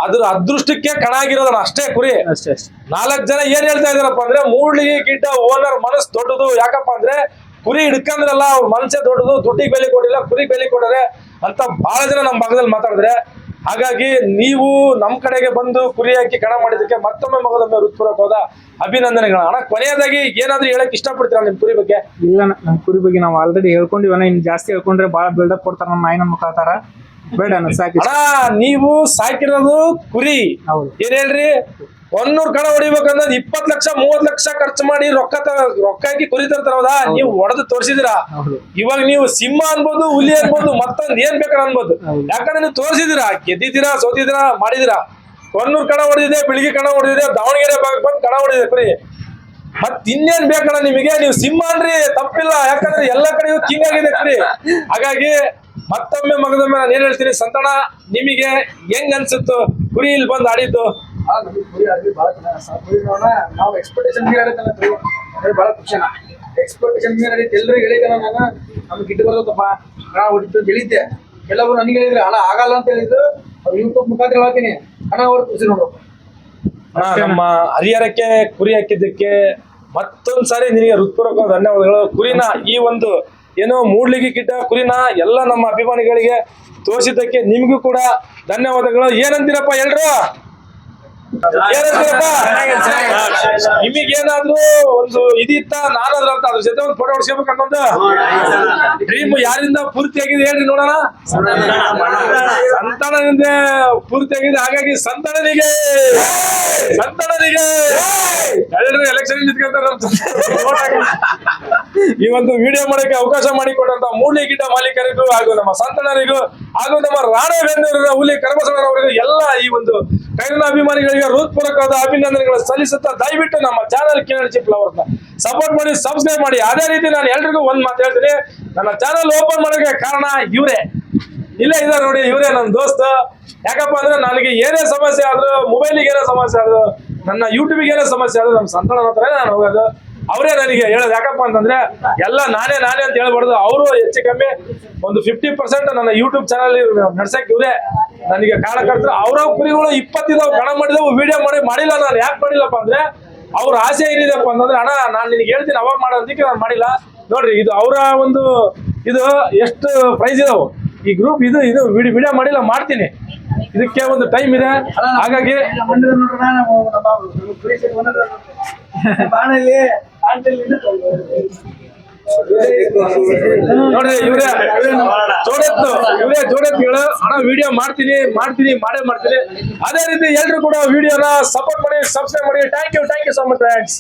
ಅದ್ರ ಅದೃಷ್ಟಕ್ಕೆ ಕಣ ಆಗಿರೋದನ್ನ ಅಷ್ಟೇ ಕುರಿ. ಅಷ್ಟೇ ನಾಲ್ಕು ಜನ ಏನ್ ಹೇಳ್ತಾ ಇದಾರಪ್ಪ ಅಂದ್ರೆ ಮೂಡ್ಲಿಗೆ ಗಿಡ್ಡ ಓನರ್ ಮನಸ್ಸು ದೊಡ್ಡದು. ಯಾಕಪ್ಪ ಅಂದ್ರೆ ಕುರಿ ಹಿಡ್ಕಂದ್ರಲ್ಲ ಅವ್ರ ಮನಸ್ಸೇ ದೊಡ್ಡದು ದುಡ್ಡಿಗೆ ಬೆಲೆ ಕೊಟ್ಟಿಲ್ಲ ಕುರಿ ಬೆಲೆ ಕೊಟ್ಟರೆ ಅಂತ ಬಹಳ ಜನ ನಮ್ಮ ಭಾಗದಲ್ಲಿ ಮಾತಾಡಿದ್ರೆ ಹಾಗಾಗಿ ನೀವು ನಮ್ಮ ಕಡೆಗೆ ಬಂದು ಕುರಿ ಹಾಕಿ ಕಣ ಮಾಡಿದಕ್ಕೆ ಮತ್ತೊಮ್ಮೆ ಮಗದೊಮ್ಮೆ ಹೋದ ಅಭಿನಂದನೆಗಳು ಅಣ್ಣ ಕೊನೆಯದಾಗಿ ಏನಾದ್ರೂ ಹೇಳಕ್ ಇಷ್ಟಪಡ್ತೀರಾ ನಿಮ್ ಕುರಿ ಬಗ್ಗೆ? ಇಲ್ಲ ನಮ್ಮ ಕುರಿ ಬಗ್ಗೆ ನಾವು ಆಲ್ರೆಡಿ ಹೇಳ್ಕೊಂಡಿವನ ಇನ್ನು ಜಾಸ್ತಿ ಹೇಳ್ಕೊಂಡ್ರೆ ಭಾಳ ಬಿಲ್ಡಪ್ ಕೊಡ್ತಾರ ನಮ್ಮ ನಾಯಿನ ಮುಖಾಂತರ. ಬೇಡ ಸಾಕಿ ಸಾಕು. ಅಣ್ಣ ನೀವು ಸಾಕಿರೋದು ಕುರಿ. ಹೌದು. ಏನ್ ಹೇಳ್ರಿ? ಒಂದೂರ್ ಕಣ ಹೊಡಿಬೇಕಂದ್ರೆ ಇಪ್ಪತ್ ಲಕ್ಷ ಮೂವತ್ ಲಕ್ಷ ಖರ್ಚು ಮಾಡಿ ರೊಕ್ಕ ರೊಕ್ಕ ಹಾಕಿ ಕುರಿ ತರ್ತಾರಲ್ಲ ನೀವು ಹೊಡೆದು ತೋರಿಸಿದಿರಾ ಇವಾಗ ನೀವು ಸಿಂಹ ಅನ್ಬೋದು ಹುಲಿ ಅನ್ಬೋದು ಮತ್ತೊಂದ್ ಏನ್ ಬೇಕಾರ ಅನ್ಬೋದು. ಯಾಕಂದ್ರೆ ನೀವು ತೋರಿಸಿದಿರಾ ಗೆದ್ದಿದ್ದೀರಾ ಸೋತಿದ್ದೀರಾ ಮಾಡಿದಿರಾ ಕೊನ್ನೂರ್ ಕಣ ಹೊಡೆದಿದೆ ಬೆಳಿಗ್ಗೆ ಕಣ ಹೊಡೆದಿದೆ ದಾವಣಗೆರೆ ಭಾಗಕ್ಕೆ ಬಂದು ಕಣ ಹೊಡೆದಿದೆ ಕುರಿ. ಮತ್ ಇನ್ನೇನ್ ಬೇಕಣ್ಣ ನಿಮಗೆ? ನೀವು ಸಿಂಹ ಅನ್ರಿ ತಪ್ಪಿಲ್ಲ. ಯಾಕಂದ್ರೆ ಎಲ್ಲ ಕಡೆಯೂ ಕಿಂಗ್ ಆಗಿದೆ ಕುರಿ. ಹಾಗಾಗಿ ಮತ್ತೊಮ್ಮೆ ಮಗದೊಮ್ಮೆ ನಾನು ಏನ್ ಹೇಳ್ತೀನಿ ಸಂತಣ ನಿಮಗೆ ಹೆಂಗ್ ಅನ್ಸುತ್ತೋ? ಕುರಿ ಇಲ್ಲಿ ಬಂದು ಆಡಿದ್ದು. ನಮ್ಗೆ ಕುರಿ ಆಡಿ ಭಾಳ ಚೆನ್ನಾಗಿ ಸರ್ ನೋಡೋಣ. ನಾವು ಎಕ್ಸ್ಪೆಕ್ಟೇಷನ್ ಮೀರಿ ಆಡಿದ್ದಲ್ಲ ಅಂದ್ರೆ ಅದೇ ಭಾಳ ಖುಷಿ ಎಕ್ಸ್ಪೆಕ್ಟೇಷನ್ ಮೀರಿ ಆಡಿದ್ದು ಎಲ್ಲರಿಗೂ ಹೇಳಿದ್ದಲ್ಲ ನಾನು. ನಮ್ಗೆ ಗಿಟ್ಟು ಬರ್ತಪ್ಪ ಹಣ ಹೊಡಿತು ಅಂತ ಹೇಳಿದ್ದೆ. ಕೆಲವರು ನನಗೆ ಹೇಳಿದ್ರು ಹಣ ಆಗಲ್ಲ ಅಂತ ಹೇಳಿದ್ರು. ಯೂಟ್ಯೂಬ್ ಮುಖಾಂತರ ಹೇಳ್ತೀನಿ. ಹಣ ಅವ್ರ ಖುಷಿ ನೋಡು. ನಮ್ಮ ಹರಿಹರಕ್ಕೆ ಕುರಿ ಹಾಕಿದ್ದಕ್ಕೆ ಮತ್ತೊಂದ್ ಸಾರಿ ನಿನಗೆ ಹೃತ್ಪೂರ್ವಕ ಧನ್ಯವಾದಗಳು. ಕುರಿನ ಈ ಒಂದು ಏನೋ ಮೂಡ್ಲಿಗಿ ಗಿಡ್ಡ ಕುರಿನ ಎಲ್ಲ ನಮ್ಮ ಅಭಿಮಾನಿಗಳಿಗೆ ತೋರಿಸಿದ್ದಕ್ಕೆ ನಿಮಗೂ ಕೂಡ ಧನ್ಯವಾದಗಳು. ಏನಂತೀರಪ್ಪ ಎಲ್ರು? ನಿಮಗೇನಾದ್ರೂ ಒಂದು ಇದಿತ್ತ ನಾನಾದ್ರೂ ಅಂತ ಅದ್ರ ಜೊತೆ ಒಂದು ಫೋಟೋ ಹೊಡ್ಸ್ಕೊಬೇಕನ್ನೊಂದು ಡ್ರೀಮ್ ಯಾರಿಂದ ಪೂರ್ತಿ ಆಗಿದೆ ಹೇಳ್ರಿ ನೋಡೋಣ. ಸಂತಾನದಿಂದ ಪೂರ್ತಿ ಆಗಿದೆ ಹಾಗಾಗಿ ಸಂತಾನನಿಗೆ. ಸಂತಾನನಿಗೆ. ಎಲ್ಲರೂ ಎಲೆಕ್ಷನ್ ನಿಂತ್ಕೊಂತಾರೆ ಈ ಒಂದು ವಿಡಿಯೋ ಮಾಡಕ್ಕೆ ಅವಕಾಶ ಮಾಡಿಕೊಟ್ಟಂತ ಮೂಲಿ ಗಿಡ ಮಾಲೀಕರಿಗೂ ಹಾಗೂ ನಮ್ಮ ಸಂತಾನರಿಗೂ ಹಾಗೂ ನಮ್ಮ ರಾಣೆಬೆನ್ನೂರಿನ ಹುಲಿ ಕರ್ಮಸಣ್ಣರವರಿಗೂ ಎಲ್ಲ ಈ ಒಂದು ಕೈನ ಅಭಿಮಾನಿಗಳಿಗೆ ಹೃತ್ಪೂರ್ವಕವಾದ ಅಭಿನಂದನೆಗಳು ಸಲ್ಲಿಸುತ್ತಾ ದಯವಿಟ್ಟು ನಮ್ಮ ಚಾನಲ್ ಕೇಳಿ ಫ್ಲವರ್ನ ಸಪೋರ್ಟ್ ಮಾಡಿ ಸಬ್ಸ್ಕ್ರೈಬ್ ಮಾಡಿ. ಅದೇ ರೀತಿ ನಾನು ಎಲ್ರಿಗೂ ಒಂದ್ ಮಾತು ಹೇಳ್ತೀನಿ. ನನ್ನ ಚಾನಲ್ ಓಪನ್ ಮಾಡೋಕೆ ಕಾರಣ ಇವರೇ. ಇಲ್ಲೇ ಇದಾರೆ ನೋಡಿ, ಇವರೇ ನನ್ನ ದೋಸ್ತ. ಯಾಕಪ್ಪ ಅಂದ್ರೆ ನನಗೆ ಏನೇ ಸಮಸ್ಯೆ ಆದ್ರೂ ಮೊಬೈಲಿಗೆ ಏನೇ ಸಮಸ್ಯೆ ಆದ್ರೂ, ನನ್ನ ಯೂಟ್ಯೂಬಿಗೆ ಏನೇ ಸಮಸ್ಯೆ ಆದ್ರೂ ನಮ್ಮ ಸಂತಾನ ಹತ್ರ ನಾನು ಹೋಗೋದು. ಅವರೇ ನನಗೆ ಹೇಳೋದು. ಯಾಕಪ್ಪ ಅಂತಂದ್ರೆ ಎಲ್ಲ ನಾನೇ ನಾನೇ ಅಂತ ಹೇಳ್ಬಾರ್ದು. ಅವರು ಹೆಚ್ಚು ಕಮ್ಮಿ ಒಂದು ಫಿಫ್ಟಿ ಪರ್ಸೆಂಟ್ ನನ್ನ ಯೂಟ್ಯೂಬ್ ಚಾನಲ್ ನಡ್ಸಕ್ ಇವರೇ. ನನಗೆ ಕಾರಣಕರ್ತರು ಅವ್ರ ಕುರಿಗಳು ಇಪ್ಪತ್ತಿದಾವ್ ಕಣ ಮಾಡಿದವು ವಿಡಿಯೋ ಮಾಡಿ ಮಾಡಿಲ್ಲ ನಾನು. ಯಾಕೆ ಮಾಡಿಲ್ಲಪ್ಪ ಅಂದ್ರೆ ಅವ್ರ ಆಸೆ ಏನಿದೆಪ್ಪ ಅಂತಂದ್ರೆ ಅಣ್ಣ ನಾನು ನಿನಗೆ ಹೇಳ್ತೀನಿ ಅವಾಗ ಮಾಡೋದಕ್ಕೆ ನಾನು ಮಾಡಿಲ್ಲ. ನೋಡ್ರಿ ಇದು ಅವರ ಒಂದು ಇದು ಎಷ್ಟು ಪ್ರೈಸ್ ಇದಾವು. ಈ ಗ್ರೂಪ್ ಇದು ಇದು ವಿಡಿಯೋ ವಿಡಿಯೋ ಮಾಡಿಲ್ಲ ಮಾಡ್ತೀನಿ. ಇದಕ್ಕೆ ಒಂದು ಟೈಮ್ ಇದೆ. ಹಾಗಾಗಿ ನೋಡ್ರಿ, ಇವ್ರೆ, ಇವರೇ ಹಣ ವಿಡಿಯೋ ಮಾಡ್ತೀನಿ ಮಾಡ್ತೀನಿ, ಮಾಡೇ ಮಾಡ್ತೀನಿ. ಅದೇ ರೀತಿ ಎಲ್ರು ಕೂಡ ವಿಡಿಯೋನ ಸಪೋರ್ಟ್ ಮಾಡಿ ಸಬ್ಸ್ಕ್ರೈಬ್ ಮಾಡಿ. Thank you thank you so much thanks